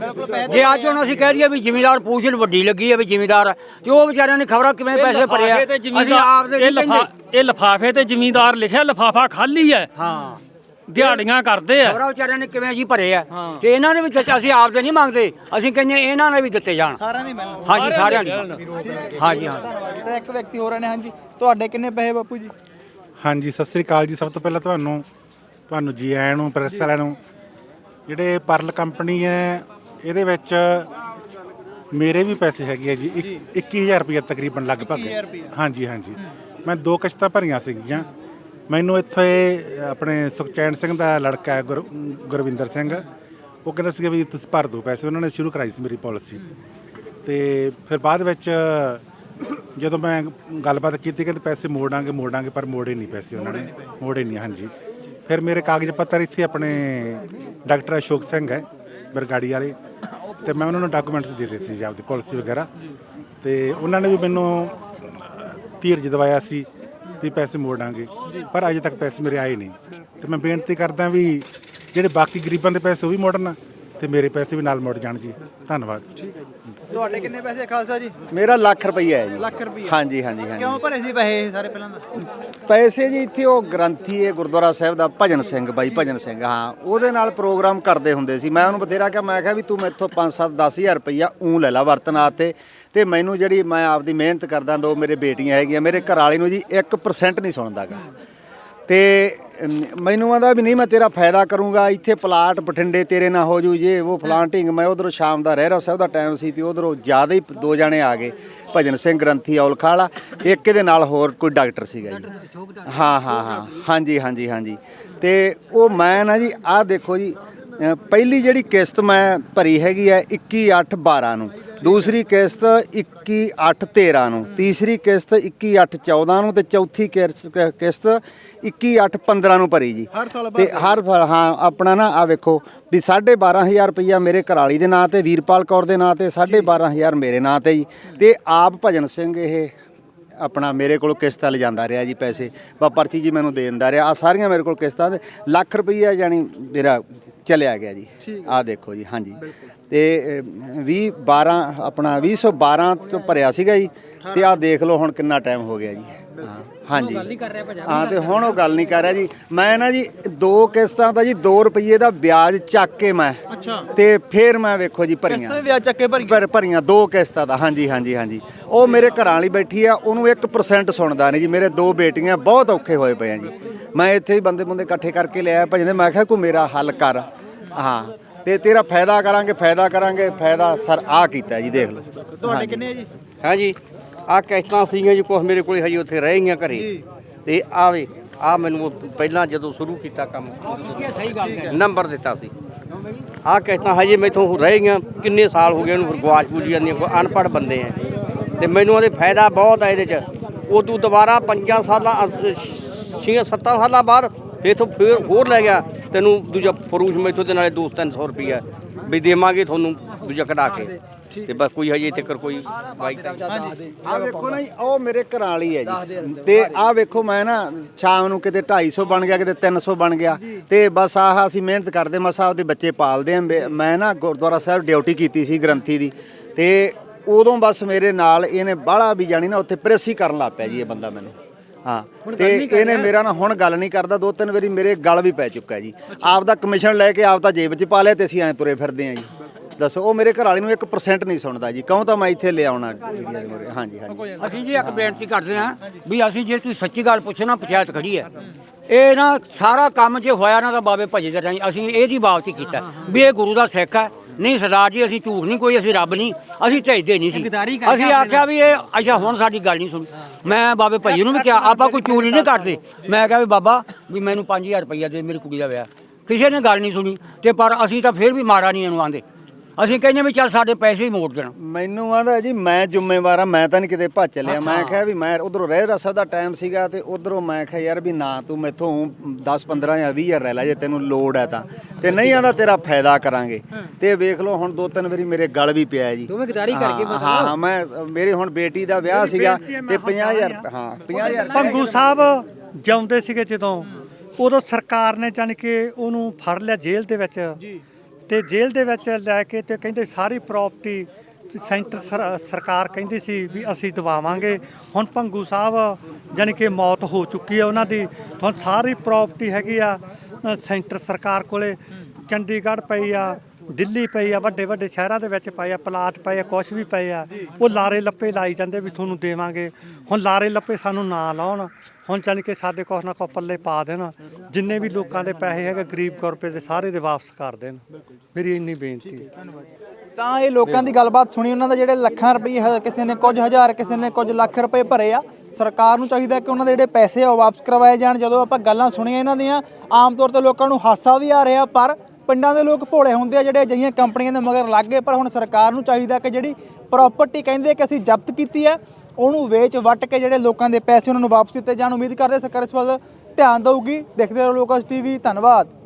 ਜੇ ਅੱਜ ਹੁਣ ਅਸੀਂ ਕਹਿ ਦਈਏ ਵੀ ਜ਼ਿਮੀਦਾਰ ਪੂਛਣ ਵੱਡੀ ਲੱਗੀ ਹੈ ਵੀ ਜ਼ਿਮੀਦਾਰ ਤੇ ਉਹ ਵਿਚਾਰਿਆਂ ਨੇ ਖਬਰਾਂ ਕਿਵੇਂ ਇਹ ਪੈਸੇ ਭਰੇ ਆ ਲਿਫਾਫੇ ਤੇ ਅਸੀਂ ਜ਼ਮੀਂਦਾਰ ਇਹ ਲਫਾ ਇਹ ਲਫਾਫੇ ਤੇ ਜ਼ਮੀਂਦਾਰ ਲਿਖਿਆ ਲਫਾਫਾ ਖਾਲੀ ਹੈ। ਹਾਂ। ਦਿਹਾੜੀਆਂ ਕਰਦੇ ਆ। ਖਬਰਾਂ ਵਿਚਾਰਿਆਂ ਨੇ ਕਿਵੇਂ ਜੀ ਭਰੇ ਆ ਤੇ ਇਹਨਾਂ ਨੇ ਵੀ ਦਿੱਤੇ ਅਸੀਂ ਆਪ ਦੇ ਨਹੀਂ ਮੰਗਦੇ। ਅਸੀਂ ਕਹਿੰਦੇ ਇਹਨਾਂ ਨੇ ਵੀ ਦਿੱਤੇ ਜਾਣ। ਸਾਰਿਆਂ ਦੀ ਮਿਲਣ। ਹਾਂਜੀ ਸਾਰਿਆਂ ਦੀ ਹਾਂਜੀ ਹਾਂ ਤਾਂ ਇੱਕ ਵਿਅਕਤੀ ਹੋਰ ਨੇ ਹਾਂਜੀ। ਤੁਹਾਡੇ ਕਿੰਨੇ ਪੈਸੇ ਬਾਪੂ ਜੀ? ਹਾਂਜੀ ਸਤਿ ਸ੍ਰੀ ਅਕਾਲ ਜੀ। ਸਭ ਤੋਂ ਪਹਿਲਾਂ ਤੁਹਾਨੂੰ ਤੁਹਾਨੂੰ ਜੀ ਆਇਆਂ ਨੂੰ ਪ੍ਰੈਸ ਵਾਲਿਆਂ ਨੂੰ ਜਿਹੜੇ ਪਰਲ ਕੰਪਨੀ ਹੈ ਇਹਦੇ ਵਿੱਚ ਮੇਰੇ ਵੀ ਪੈਸੇ ਹੈਗੇ ਆ ਜੀ। ਇੱਕ- 21000 ਰੁਪਏ ਤਕਰੀਬਨ ਲਗਭਗ ਹਾਂਜੀ ਹਾਂਜੀ। ਮੈਂ ਦੋ ਕਿਸ਼ਤਾਂ ਭਰੀਆਂ ਸੀਗੀਆਂ। ਮੈਨੂੰ ਇੱਥੇ ਆਪਣੇ ਸੁਖਚੈਨ ਸਿੰਘ ਦਾ ਲੜਕਾ ਹੈ ਗੁਰ- ਗੁਰਵਿੰਦਰ ਸਿੰਘ। ਉਹ ਕਹਿੰਦਾ ਸੀਗਾ ਵੀ ਤੁਸੀਂ ਭਰ ਦਿਓ ਪੈਸੇ। ਉਹਨਾਂ ਨੇ ਸ਼ੁਰੂ ਕਰਾਈ ਸੀ ਮੇਰੀ ਪਾਲਿਸੀ। ਤੇ ਫਿਰ ਬਾਅਦ ਵਿੱਚ ਜਦੋਂ ਮੈਂ ਗੱਲਬਾਤ ਕੀਤੀ, ਕਹਿੰਦੇ ਪੈਸੇ ਮੋੜਾਂਗੇ ਮੋੜਾਂਗੇ, ਪਰ ਮੋੜੇ ਨਹੀਂ ਪੈਸੇ ਉਹਨਾਂ ਨੇ। ਮੋੜੇ ਨਹੀਂ, ਹਾਂਜੀ। ਫਿਰ ਮੇਰੇ ਕਾਗਜ਼ ਪੱਤਰ ਇੱਥੇ ਆਪਣੇ ਡਾਕਟਰ ਅਸ਼ੋਕ ਸਿੰਘ ਹੈ, ਬਰਗਾੜੀ ਵਾਲੇ। ਤੇ ਮੈਂ ਉਹਨਾਂ ਨੂੰ ਡਾਕੂਮੈਂਟਸ ਦੇ ਦਿੱਤੇ ਸੀ, ਜੀ ਆਪਦੀ ਪਾਲਿਸੀ ਵਗੈਰਾ। ਤੇ ਉਹਨਾਂ ਨੇ ਵੀ ਮੈਨੂੰ ਧੀਰਜ ਦਿਵਾਇਆ ਸੀ ਵੀ ਪੈਸੇ ਮੋੜਾਂਗੇ। ਪਰ ਅਜੇ ਤੱਕ ਪੈਸੇ ਮੇਰੇ ਆਏ ਨਹੀਂ। ਤੇ ਮੈਂ ਬੇਨਤੀ ਕਰਦਾ ਵੀ ਜਿਹੜੇ ਬਾਕੀ ਗਰੀਬਾਂ ਦੇ ਪੈਸੇ ਉਹ ਵੀ ਮੋੜਨ। ਤੇ ਮੇਰੇ ਪੈਸੇ ਵੀ ਨਾਲ ਮੁੜ ਜਾਣ ਜੀ। ਧੰਨਵਾਦ ਤੁਹਾਡੇ ਕਿੰਨੇ ਪੈਸੇ ਖਾਲਸਾ ਜੀ? ਮੇਰਾ ਲੱਖ ਰੁਪਈਆ ਹੈ ਜੀ। ਲੱਖ ਰੁਪਈਆ। ਹਾਂਜੀ ਹਾਂਜੀ ਹਾਂਜੀ। ਕਿਉਂ ਭਰੇ ਸੀ ਪੈਸੇ ਸਾਰੇ ਪਹਿਲਾਂ ਦਾ? ਪੈਸੇ ਜੀ ਇੱਥੇ ਉਹ ਗ੍ਰੰਥੀ ਹੈ ਗੁਰਦੁਆਰਾ ਸਾਹਿਬ ਦਾ ਭਜਨ ਸਿੰਘ ਬਾਈ ਭਜਨ ਸਿੰਘ ਹਾਂ। ਉਹਦੇ ਨਾਲ ਪ੍ਰੋਗਰਾਮ ਕਰਦੇ ਹੁੰਦੇ ਸੀ। ਮੈਂ ਉਹਨੂੰ ਬਥੇਰਾ ਕਿਹਾ ਮੈਂ ਕਿਹਾ ਵੀ ਤੂੰ ਮੈਥੋਂ 5-7 10000 ਰੁਪਈਆ ਊਂ ਲੈ ਲਾ ਵਰਤਨਾ ਤੇ ਤੇ ਮੈਨੂੰ ਜਿਹੜੀ ਮੈਂ ਆਪਦੀ ਮਿਹਨਤ ਕਰਦਾ ਦੋ ਮੇਰੇ ਬੇਟੀਆਂ ਹੈਗੀਆਂ ਮੇਰੇ ਘਰ ਵਾਲੀ ਨੂੰ ਜੀ 1% ਨਹੀਂ ਸੁਣਦਾਗਾ। ਤੇ ਅਮ, ਮੈਨੂੰ ਆਂਦਾ ਵੀ ਨਹੀਂ ਮੈਂ ਤੇਰਾ ਫਾਇਦਾ ਕਰੂੰਗਾ। ਇੱਥੇ ਪਲਾਟ ਬਠਿੰਡੇ ਤੇਰੇ ਨਾਲ ਹੋ ਜੂ ਜੇ ਉਹ ਫਲਾਂਟਿੰਗ ਮੈਂ ਉਧਰੋਂ ਸ਼ਾਮ ਦਾ ਰਹਿਰਾ ਸਾਹਿਬ ਦਾ ਟਾਈਮ ਸੀ ਤੇ ਉਧਰੋਂ ਜ਼ਿਆਦਾ ਹੀ ਦੋ ਜਾਣੇ ਆ ਗਏ। ਭਜਨ ਸਿੰਘ ਗ੍ਰੰਥੀ ਔਲਖਾ ਵਾਲਾ ਇੱਕ ਇਹਦੇ ਨਾਲ ਹੋਰ ਕੋਈ ਡਾਕਟਰ ਸੀਗਾ ਜੀ। ਹਾਂ ਹਾਂ ਹਾਂ। ਹਾਂਜੀ ਹਾਂਜੀ ਹਾਂਜੀ। ਤੇ ਉਹ ਮੈਂ ਨਾ ਜੀ ਆਹ ਦੇਖੋ ਜੀ ਅ, ਪਹਿਲੀ ਜਿਹੜੀ ਕਿਸ਼ਤ ਮੈਂ ਭਰੀ ਹੈਗੀ ਹੈ 21 8 12 ਨੂੰ ਦੂਸਰੀ ਕਿਸ਼ਤ 21 8 13 ਨੂੰ ਤੀਸਰੀ ਕਿਸ਼ਤ 21 8 14 ਨੂੰ ਤੇ ਚੌਥੀ ਕਿਰਸ- ਕ- ਕਿਸ਼ਤ 21 8 15 ਨੂੰ ਭਰੀ ਜੀ। ਹਰ ਸਾਲ ਤੇ ਹਰ ਫ- ਹਾਂ ਆਪਣਾ ਨਾ ਆ ਵੇਖੋ ਵੀ 12500 ਰੁਪਈਆ ਮੇਰੇ ਘਰਾਲੀ ਦੇ ਨਾਂ ਤੇ ਵੀਰਪਾਲ ਕੌਰ ਦੇ ਨਾਂ ਤੇ 12500 ਮੇਰੇ ਨਾਂ ਤੇ ਜੀ। ਤੇ ਆਪ ਭਜਨ ਸਿੰਘ ਇਹ ਆਪਣਾ ਮੇਰੇ ਕੋਲ ਕਿਸ਼ਤਾਂ ਲਿਜਾਂਦਾ ਰਿਹਾ ਜੀ ਪੈਸੇ। ਬਾ ਪਰਚੀ ਜੀ ਮੈਨੂੰ ਦੇ ਦਿੰਦਾ ਰਿਹਾ। ਆ ਸਾਰੀਆਂ ਮੇਰੇ ਕੋਲ ਕਿਸ਼ਤਾਂ ਤੇ ਲੱਖ ਰੁਪਈਆ ਜਾਨੀ ਮੇਰਾ ਚਲਿਆ ਗਿਆ ਜੀ। ਆ ਦੇਖੋ ਜੀ ਹਾਂਜੀ। ਤੇ 20 12 ਆਪਣਾ 2012 ਤੋਂ ਭਰਿਆ ਸੀਗਾ ਜੀ। ਤੇ ਆ ਦੇਖ ਲਓ ਹੁਣ ਕਿੰਨਾ ਟਾਈਮ ਹੋ ਗਿਆ ਜੀ। ਹਾਂ। ਹਾਂਜੀ। ਹਾਂ ਤੇ ਹੁਣ ਉਹ ਗੱਲ ਨਹੀਂ ਕਰ ਰਿਹਾ ਜੀ। ਮੈਂ ਨਾ ਜੀ ਦੋ ਕਿਸ਼ਤਾਂ ਦਾ ਜੀ 2 ਰੁਪਏ ਦਾ ਵਿਆਜ ਚੱਕ ਕੇ ਮੈਂ ਅੱਛਾ। ਤੇ ਫਿਰ ਮੈਂ ਵੇਖੋ ਜੀ ਭਰੀਆਂ। ਕਿਸ਼ਤਾਂ ਵਿਆਜ ਚੱਕੇ ਭਰੀ ਪਰ ਭਰੀਆਂ ਦੋ ਕਿਸ਼ਤਾਂ ਦਾ। ਹਾਂਜੀ ਹਾਂਜੀ ਹਾਂਜੀ। ਉਹ ਮੇਰੇ ਘਰਾਂ ਵਾਲੀ ਬੈਠੀ ਆ ਉਹਨੂੰ 1% ਸੁਣਦਾ ਨਹੀਂ ਜੀ। ਮੇਰੇ ਦੋ ਬੇਟੀਆਂ ਬਹੁਤ ਔਖੇ ਹੋਏ ਪਏ ਆ ਜੀ। ਮੈਂ ਇੱਥੇ ਹੀ ਬੰਦੇ ਬੰਦੇ ਇਕੱਠੇ ਕਰਕੇ ਲਿਆਇਆ ਭਜਦੇ ਮੈਂ ਕਿਹਾ ਕੋਈ ਮੇਰਾ ਹੱਲ ਕਰ। ਹਾਂ। ਤੇ ਤੇਰਾ ਫਾਇਦਾ ਕਰਾਂਗੇ ਫਾਇਦਾ ਕਰਾਂਗੇ ਫਾਇਦਾ ਸਰ ਆ ਕੀਤਾ ਜੀ ਦੇਖ ਲਓ। ਤੁਹਾਡੇ ਕਿੰਨੇ ਜੀ? ਹਾਂ ਜੀ। ਆ ਕਿਸ਼ਤਾਂ ਸੀਗੀਆਂ ਜੀ ਕੁਛ ਮੇਰੇ ਕੋਲੇ ਹਜੇ ਉੱਥੇ ਰਹਿ ਗਈਆਂ ਘਰੇ। ਤੇ ਆਵੇ ਆ ਮੈਨੂੰ ਉਹ ਪਹਿਲਾਂ ਜਦੋਂ ਸ਼ੁਰੂ ਕੀਤਾ ਕੰਮ ਨੰਬਰ ਦਿੱਤਾ ਸੀ। ਆ ਕਿਸ਼ਤਾਂ ਹਜੇ ਮੈਥੋਂ ਰਹਿ ਗਈਆਂ ਕਿੰਨੇ ਸਾਲ ਹੋ ਗਏ ਉਹਨੂੰ ਗਵਾਚ ਬੂਝ ਜਾਂਦੀਆਂ ਕੋਈ ਅਨਪੜ੍ਹ ਬੰਦੇ ਆ ਤੇ ਮੈਨੂੰ ਉਹਦੇ ਫਾਇਦਾ ਬਹੁਤ ਆ ਇਹਦੇ ਚ। ਉਦੋਂ ਦੁਬਾਰਾ 5 ਸਾਲਾਂ 6 7 ਸਾਲਾਂ ਬਾਅਦ ਇਥੋਂ ਫਿਰ ਹੋਰ ਲੈ ਗਿਆ। ਤੈਨੂੰ ਦੂਜਾ ਫਰੂਸ਼ ਮੈਥੋਂ ਦੇ ਨਾਲੇ 2-300 ਰੁਪਈਆ ਵੀ ਦੇਵਾਂਗੇ ਤੁਹਾਨੂੰ ਦੂਜਾ ਕਢਾ ਕੇ। ਤੇ ਬਸ ਕੋਈ ਹਜੇ ਤੱਕ ਕੋਈ ਬਾਈਕ ਆ ਵੇਖੋ ਨਾ ਜੀ ਉਹ ਮੇਰੇ ਘਰਾਂ ਵਾਲੀ ਹੈ ਜੀ। ਤੇ ਆ ਵੇਖੋ ਮੈਂ ਨਾ ਸ਼ਾਮ ਨੂੰ ਕਿਤੇ 250 ਬਣ ਗਿਆ ਕਿਤੇ 300 ਬਣ ਗਿਆ। ਤੇ ਬਸ ਆਹ ਅਸੀਂ ਮਿਹਨਤ ਕਰਦੇ ਮਸਾ ਉਹਦੇ ਬੱਚੇ ਪਾਲਦੇ ਆਂ ਮੈਂ ਨਾ ਗੁਰਦੁਆਰਾ ਸਾਹਿਬ ਡਿਊਟੀ ਕੀਤੀ ਸੀ ਗ੍ਰੰਥੀ ਦੀ। ਤੇ ਉਦੋਂ ਬਸ ਮੇਰੇ ਨਾਲ ਇਹਨੇ ਬਾਹਲਾ ਵੀ ਜਾਣੀ ਨਾ ਉੱਥੇ ਪ੍ਰੈਸੀ ਕਰਨ ਲੱਗ ਪਿਆ ਜੀ ਇਹ ਬੰਦਾ ਮੈਨੂੰ। ਹਾਂ ਤੇ ਇਹਨੇ ਮੇਰਾ ਨਾ ਹੁਣ ਗੱਲ ਨਹੀਂ ਕਰਦਾ ਦੋ ਤਿੰਨ ਵਾਰੀ ਮੇਰੇ ਗਲ ਵੀ ਪੈ ਚੁੱਕਾ ਜੀ। ਆਪ ਦਾ ਕਮਿਸ਼ਨ ਲੈ ਕੇ ਆਪ ਤਾਂ ਜੇਬ 'ਚ ਪਾ ਲਿਆ ਤੇ ਅਸੀਂ ਐਂ ਤੁਰੇ ਫਿਰਦੇ ਆਂ ਜੀ। ਦੱਸੋ ਉਹ ਮੇਰੇ ਘਰ ਵਾਲੀ ਨੂੰ 1% ਨਹੀਂ ਸੁਣਦਾ ਜੀ। ਕਹੂੰ ਤਾਂ ਮੈਂ ਇੱਥੇ ਲੈ ਆਉਣਾ ਮੀਡੀਆ ਦੇ ਮੂਹਰੇ। ਹਾਂਜੀ ਹਾਂਜੀ। ਅਸੀਂ ਜੀ ਇੱਕ ਬੇਨਤੀ ਕਰਦੇ ਹਾਂ ਵੀ ਅਸੀਂ ਜੇ ਤੁਸੀਂ ਸੱਚੀ ਗੱਲ ਪੁੱਛੋ ਨਾ ਪੰਚਾਇਤ ਖੜੀ ਹੈ। ਇਹ ਨਾ ਸਾਰਾ ਕੰਮ ਜੇ ਹੋਇਆ ਨਾ ਤਾਂ ਬਾਬੇ ਭਜੇ ਦਾ ਰਾਹੀਂ ਅਸੀਂ ਇਹਦੀ ਬਾਬਤ ਹੀ ਕੀਤਾ। ਵੀ ਇਹ ਗੁਰੂ ਦਾ ਸਿੱਖ ਹੈ। ਨਹੀਂ ਸਰਦਾਰ ਜੀ ਅਸੀਂ ਝੂਠ ਨਹੀਂ ਕੋਈ ਅਸੀਂ ਰੱਬ ਨਹੀਂ। ਅਸੀਂ ਝਜਦੇ ਨਹੀਂ ਸੀ। ਅਸੀਂ ਆਖਿਆ ਵੀ ਇਹ ਅੱਛਾ ਹੁਣ ਸਾਡੀ ਗੱਲ ਨਹੀਂ ਸੁਣੀ। ਮੈਂ ਬਾਬੇ ਭਜੀ ਨੂੰ ਵੀ ਕਿਹਾ ਆਪਾਂ ਕੋਈ ਚੋਰੀ ਨਹੀਂ ਕਰਦੇ। ਮੈਂ ਕਿਹਾ ਵੀ ਬਾਬਾ ਵੀ ਮੈਨੂੰ 5000 ਰੁਪਈਆ ਦੇ ਮੇਰੀ ਕੁੜੀ ਦਾ ਵਿਆਹ। ਕਿਸੇ ਨੇ ਗੱਲ ਨਹੀਂ ਸੁਣੀ। ਤੇ ਪਰ ਅਸੀਂ ਤਾਂ ਫਿਰ ਵੀ ਮਾਰਾ ਨਹੀਂ ਇਹਨੂੰ ਆਂਦੇ। ਅਸੀਂ ਕਹਿੰਦੇ ਵੀ ਚੱਲ ਸਾਡੇ ਪੈਸੇ ਹੀ ਮੋੜ ਦੇਣ। ਮੈਨੂੰ ਆਂਦਾ ਜੀ ਮੈਂ ਜ਼ਿੰਮੇਵਾਰ ਆ ਮੈਂ ਤਾਂ ਨਹੀਂ ਕਿਤੇ ਭੱਜ ਚੱਲਿਆ। ਮੈਂ ਕਿਹਾ ਵੀ ਮੈਂ ਉਧਰੋਂ ਰਹਿ ਰਸਾ ਦਾ ਟਾਈਮ ਸੀਗਾ ਤੇ ਉਧਰੋਂ ਮੈਂ ਕਿਹਾ ਯਾਰ ਵੀ ਨਾ ਤੂੰ ਮੈਥੋਂ 10 15 ਜਾਂ 20 ਹਜ਼ਾਰ ਲੈ ਲੈ ਜੇ ਤੈਨੂੰ ਲੋੜ ਹੈ ਤਾਂ। ਤੇ ਨਹੀਂ ਆਂਦਾ ਤੇਰਾ ਫਾਇਦਾ ਕਰਾਂਗੇ। ਤੇ ਵੇਖ ਲਓ ਹੁਣ ਦੋ ਤਿੰਨ ਵਾਰੀ ਮੇਰੇ ਗਲ ਵੀ ਪਿਆ ਜੀ। ਦੋਵੇਂ ਗਦਾਰੀ ਕਰਕੇ ਮਤਲਬ? ਹਾਂ ਹਾਂ ਮੈਂ ਮੇਰੇ ਹੁਣ ਬੇਟੀ ਦਾ ਵਿਆਹ ਸੀਗਾ ਤੇ 50000 ਹਾਂ 50000 ਭੰਗੂ ਸਾਹਿਬ ਜਿਉਂਦੇ ਸੀਗੇ ਜਦੋਂ ਉਦੋਂ ਸਰਕਾਰ ਨੇ ਜਾਣੀ ਕਿ ਉਹਨੂੰ ਫੜ ਲਿਆ ਜੇਲ੍ਹ ਦੇ ਵਿੱਚ। ਤੇ ਜੇਲ੍ਹ ਦੇ ਵਿੱਚ ਲੈ ਕੇ ਤੇ ਕਹਿੰਦੇ ਸਾਰੀ ਪ੍ਰਾਪਰਟੀ ਸੈਂਟਰ ਸਰ- ਸਰਕਾਰ ਕਹਿੰਦੀ ਸੀ ਵੀ ਅਸੀਂ ਦਵਾਵਾਂਗੇ। ਹੁਣ ਪੰਗੂ ਸਾਹਿਬ, ਜਾਣੀ ਕਿ ਮੌਤ ਹੋ ਚੁੱਕੀ ਹੈ ਉਹਨਾਂ ਦੀ। ਹੁਣ ਸਾਰੀ ਪ੍ਰਾਪਰਟੀ ਹੈਗੀ ਆ ਸੈਂਟਰ ਸਰਕਾਰ ਕੋਲੇ। ਚੰਡੀਗੜ੍ਹ ਪਈ ਆ ਦਿੱਲੀ ਪਈ ਆ, ਵੱਡੇ ਵੱਡੇ ਸ਼ਹਿਰਾਂ ਦੇ ਵਿੱਚ ਪਏ ਆ, ਪਲਾਟ ਪਏ ਆ, ਕੁਛ ਵੀ ਪਏ ਆ, ਉਹ ਲਾਰੇ ਲੱਪੇ ਲਾਈ ਜਾਂਦੇ ਵੀ ਤੁਹਾਨੂੰ ਦੇਵਾਂਗੇ। ਹੁਣ ਲਾਰੇ ਲੱਪੇ ਸਾਨੂੰ ਨਾ ਲਾਉਣ, ਹੁਣ ਚੱਲ ਕੇ ਸਾਡੇ ਕੋਲ ਨਾ ਕੁਛ ਪੱਲੇ ਪਾ ਦੇਣ, ਜਿੰਨੇ ਵੀ ਲੋਕਾਂ ਦੇ ਪੈਸੇ ਹੈਗੇ, ਗਰੀਬ ਗੁਰਬੇ ਦੇ ਸਾਰੇ ਦੇ ਵਾਪਸ ਕਰ ਦੇਣ। ਮੇਰੀ ਇੰਨੀ ਬੇਨਤੀ ਹੈ। ਤਾਂ ਇਹ ਲੋਕਾਂ ਦੀ ਗੱਲਬਾਤ ਸੁਣੀ, ਉਹਨਾਂ ਦਾ ਜਿਹੜੇ ਲੱਖਾਂ ਰੁਪਏ ਹ- ਕਿਸੇ ਨੇ ਕੁਝ ਹਜ਼ਾਰ, ਕਿਸੇ ਨੇ ਕੁਝ ਲੱਖ ਰੁਪਏ ਭਰੇ ਆ, ਸਰਕਾਰ ਨੂੰ ਚਾਹੀਦਾ ਕਿ ਉਹਨਾਂ ਦੇ ਜਿਹੜੇ ਪੈਸੇ ਆ ਉਹ ਵਾਪਸ ਕਰਵਾਏ ਜਾਣ। ਜਦੋਂ ਆਪਾਂ ਗੱਲਾਂ ਸੁਣੀਆਂ ਇਹਨਾਂ ਦੀਆਂ, ਆਮ ਤੌਰ ਤੇ ਲੋਕਾਂ ਨੂੰ ਹਾਸਾ ਵੀ ਆ ਰਿਹਾ, ਪਰ ਪਿੰਡਾਂ ਦੇ ਲੋਕ ਭੋਲੇ ਹੁੰਦੇ ਆ ਜਿਹੜੇ ਅਜਿਹੀਆਂ ਕੰਪਨੀਆਂ ਦੇ ਮਗਰ ਲੱਗ ਗਏ, ਪਰ ਹੁਣ ਸਰਕਾਰ ਨੂੰ ਚਾਹੀਦਾ ਕਿ ਜਿਹੜੀ ਪ੍ਰਾਪਰਟੀ ਕਹਿੰਦੇ ਕਿ ਅਸੀਂ ਜ਼ਬਤ ਕੀਤੀ ਹੈ, ਉਹਨੂੰ ਵੇਚ ਵੱਟ ਕੇ ਜਿਹੜੇ ਲੋਕਾਂ ਦੇ ਪੈਸੇ ਉਹਨਾਂ ਨੂੰ ਵਾਪਸ ਦਿੱਤੇ ਜਾਣ। ਉਮੀਦ ਕਰਦੇ ਸਰਕਾਰ ਇਸ ਵੱਲ ਧਿਆਨ ਦੇਊਗੀ। ਦੇਖਦੇ ਰਹੋ ਲੋਕਸ ਟੀਵੀ, ਧੰਨਵਾਦ।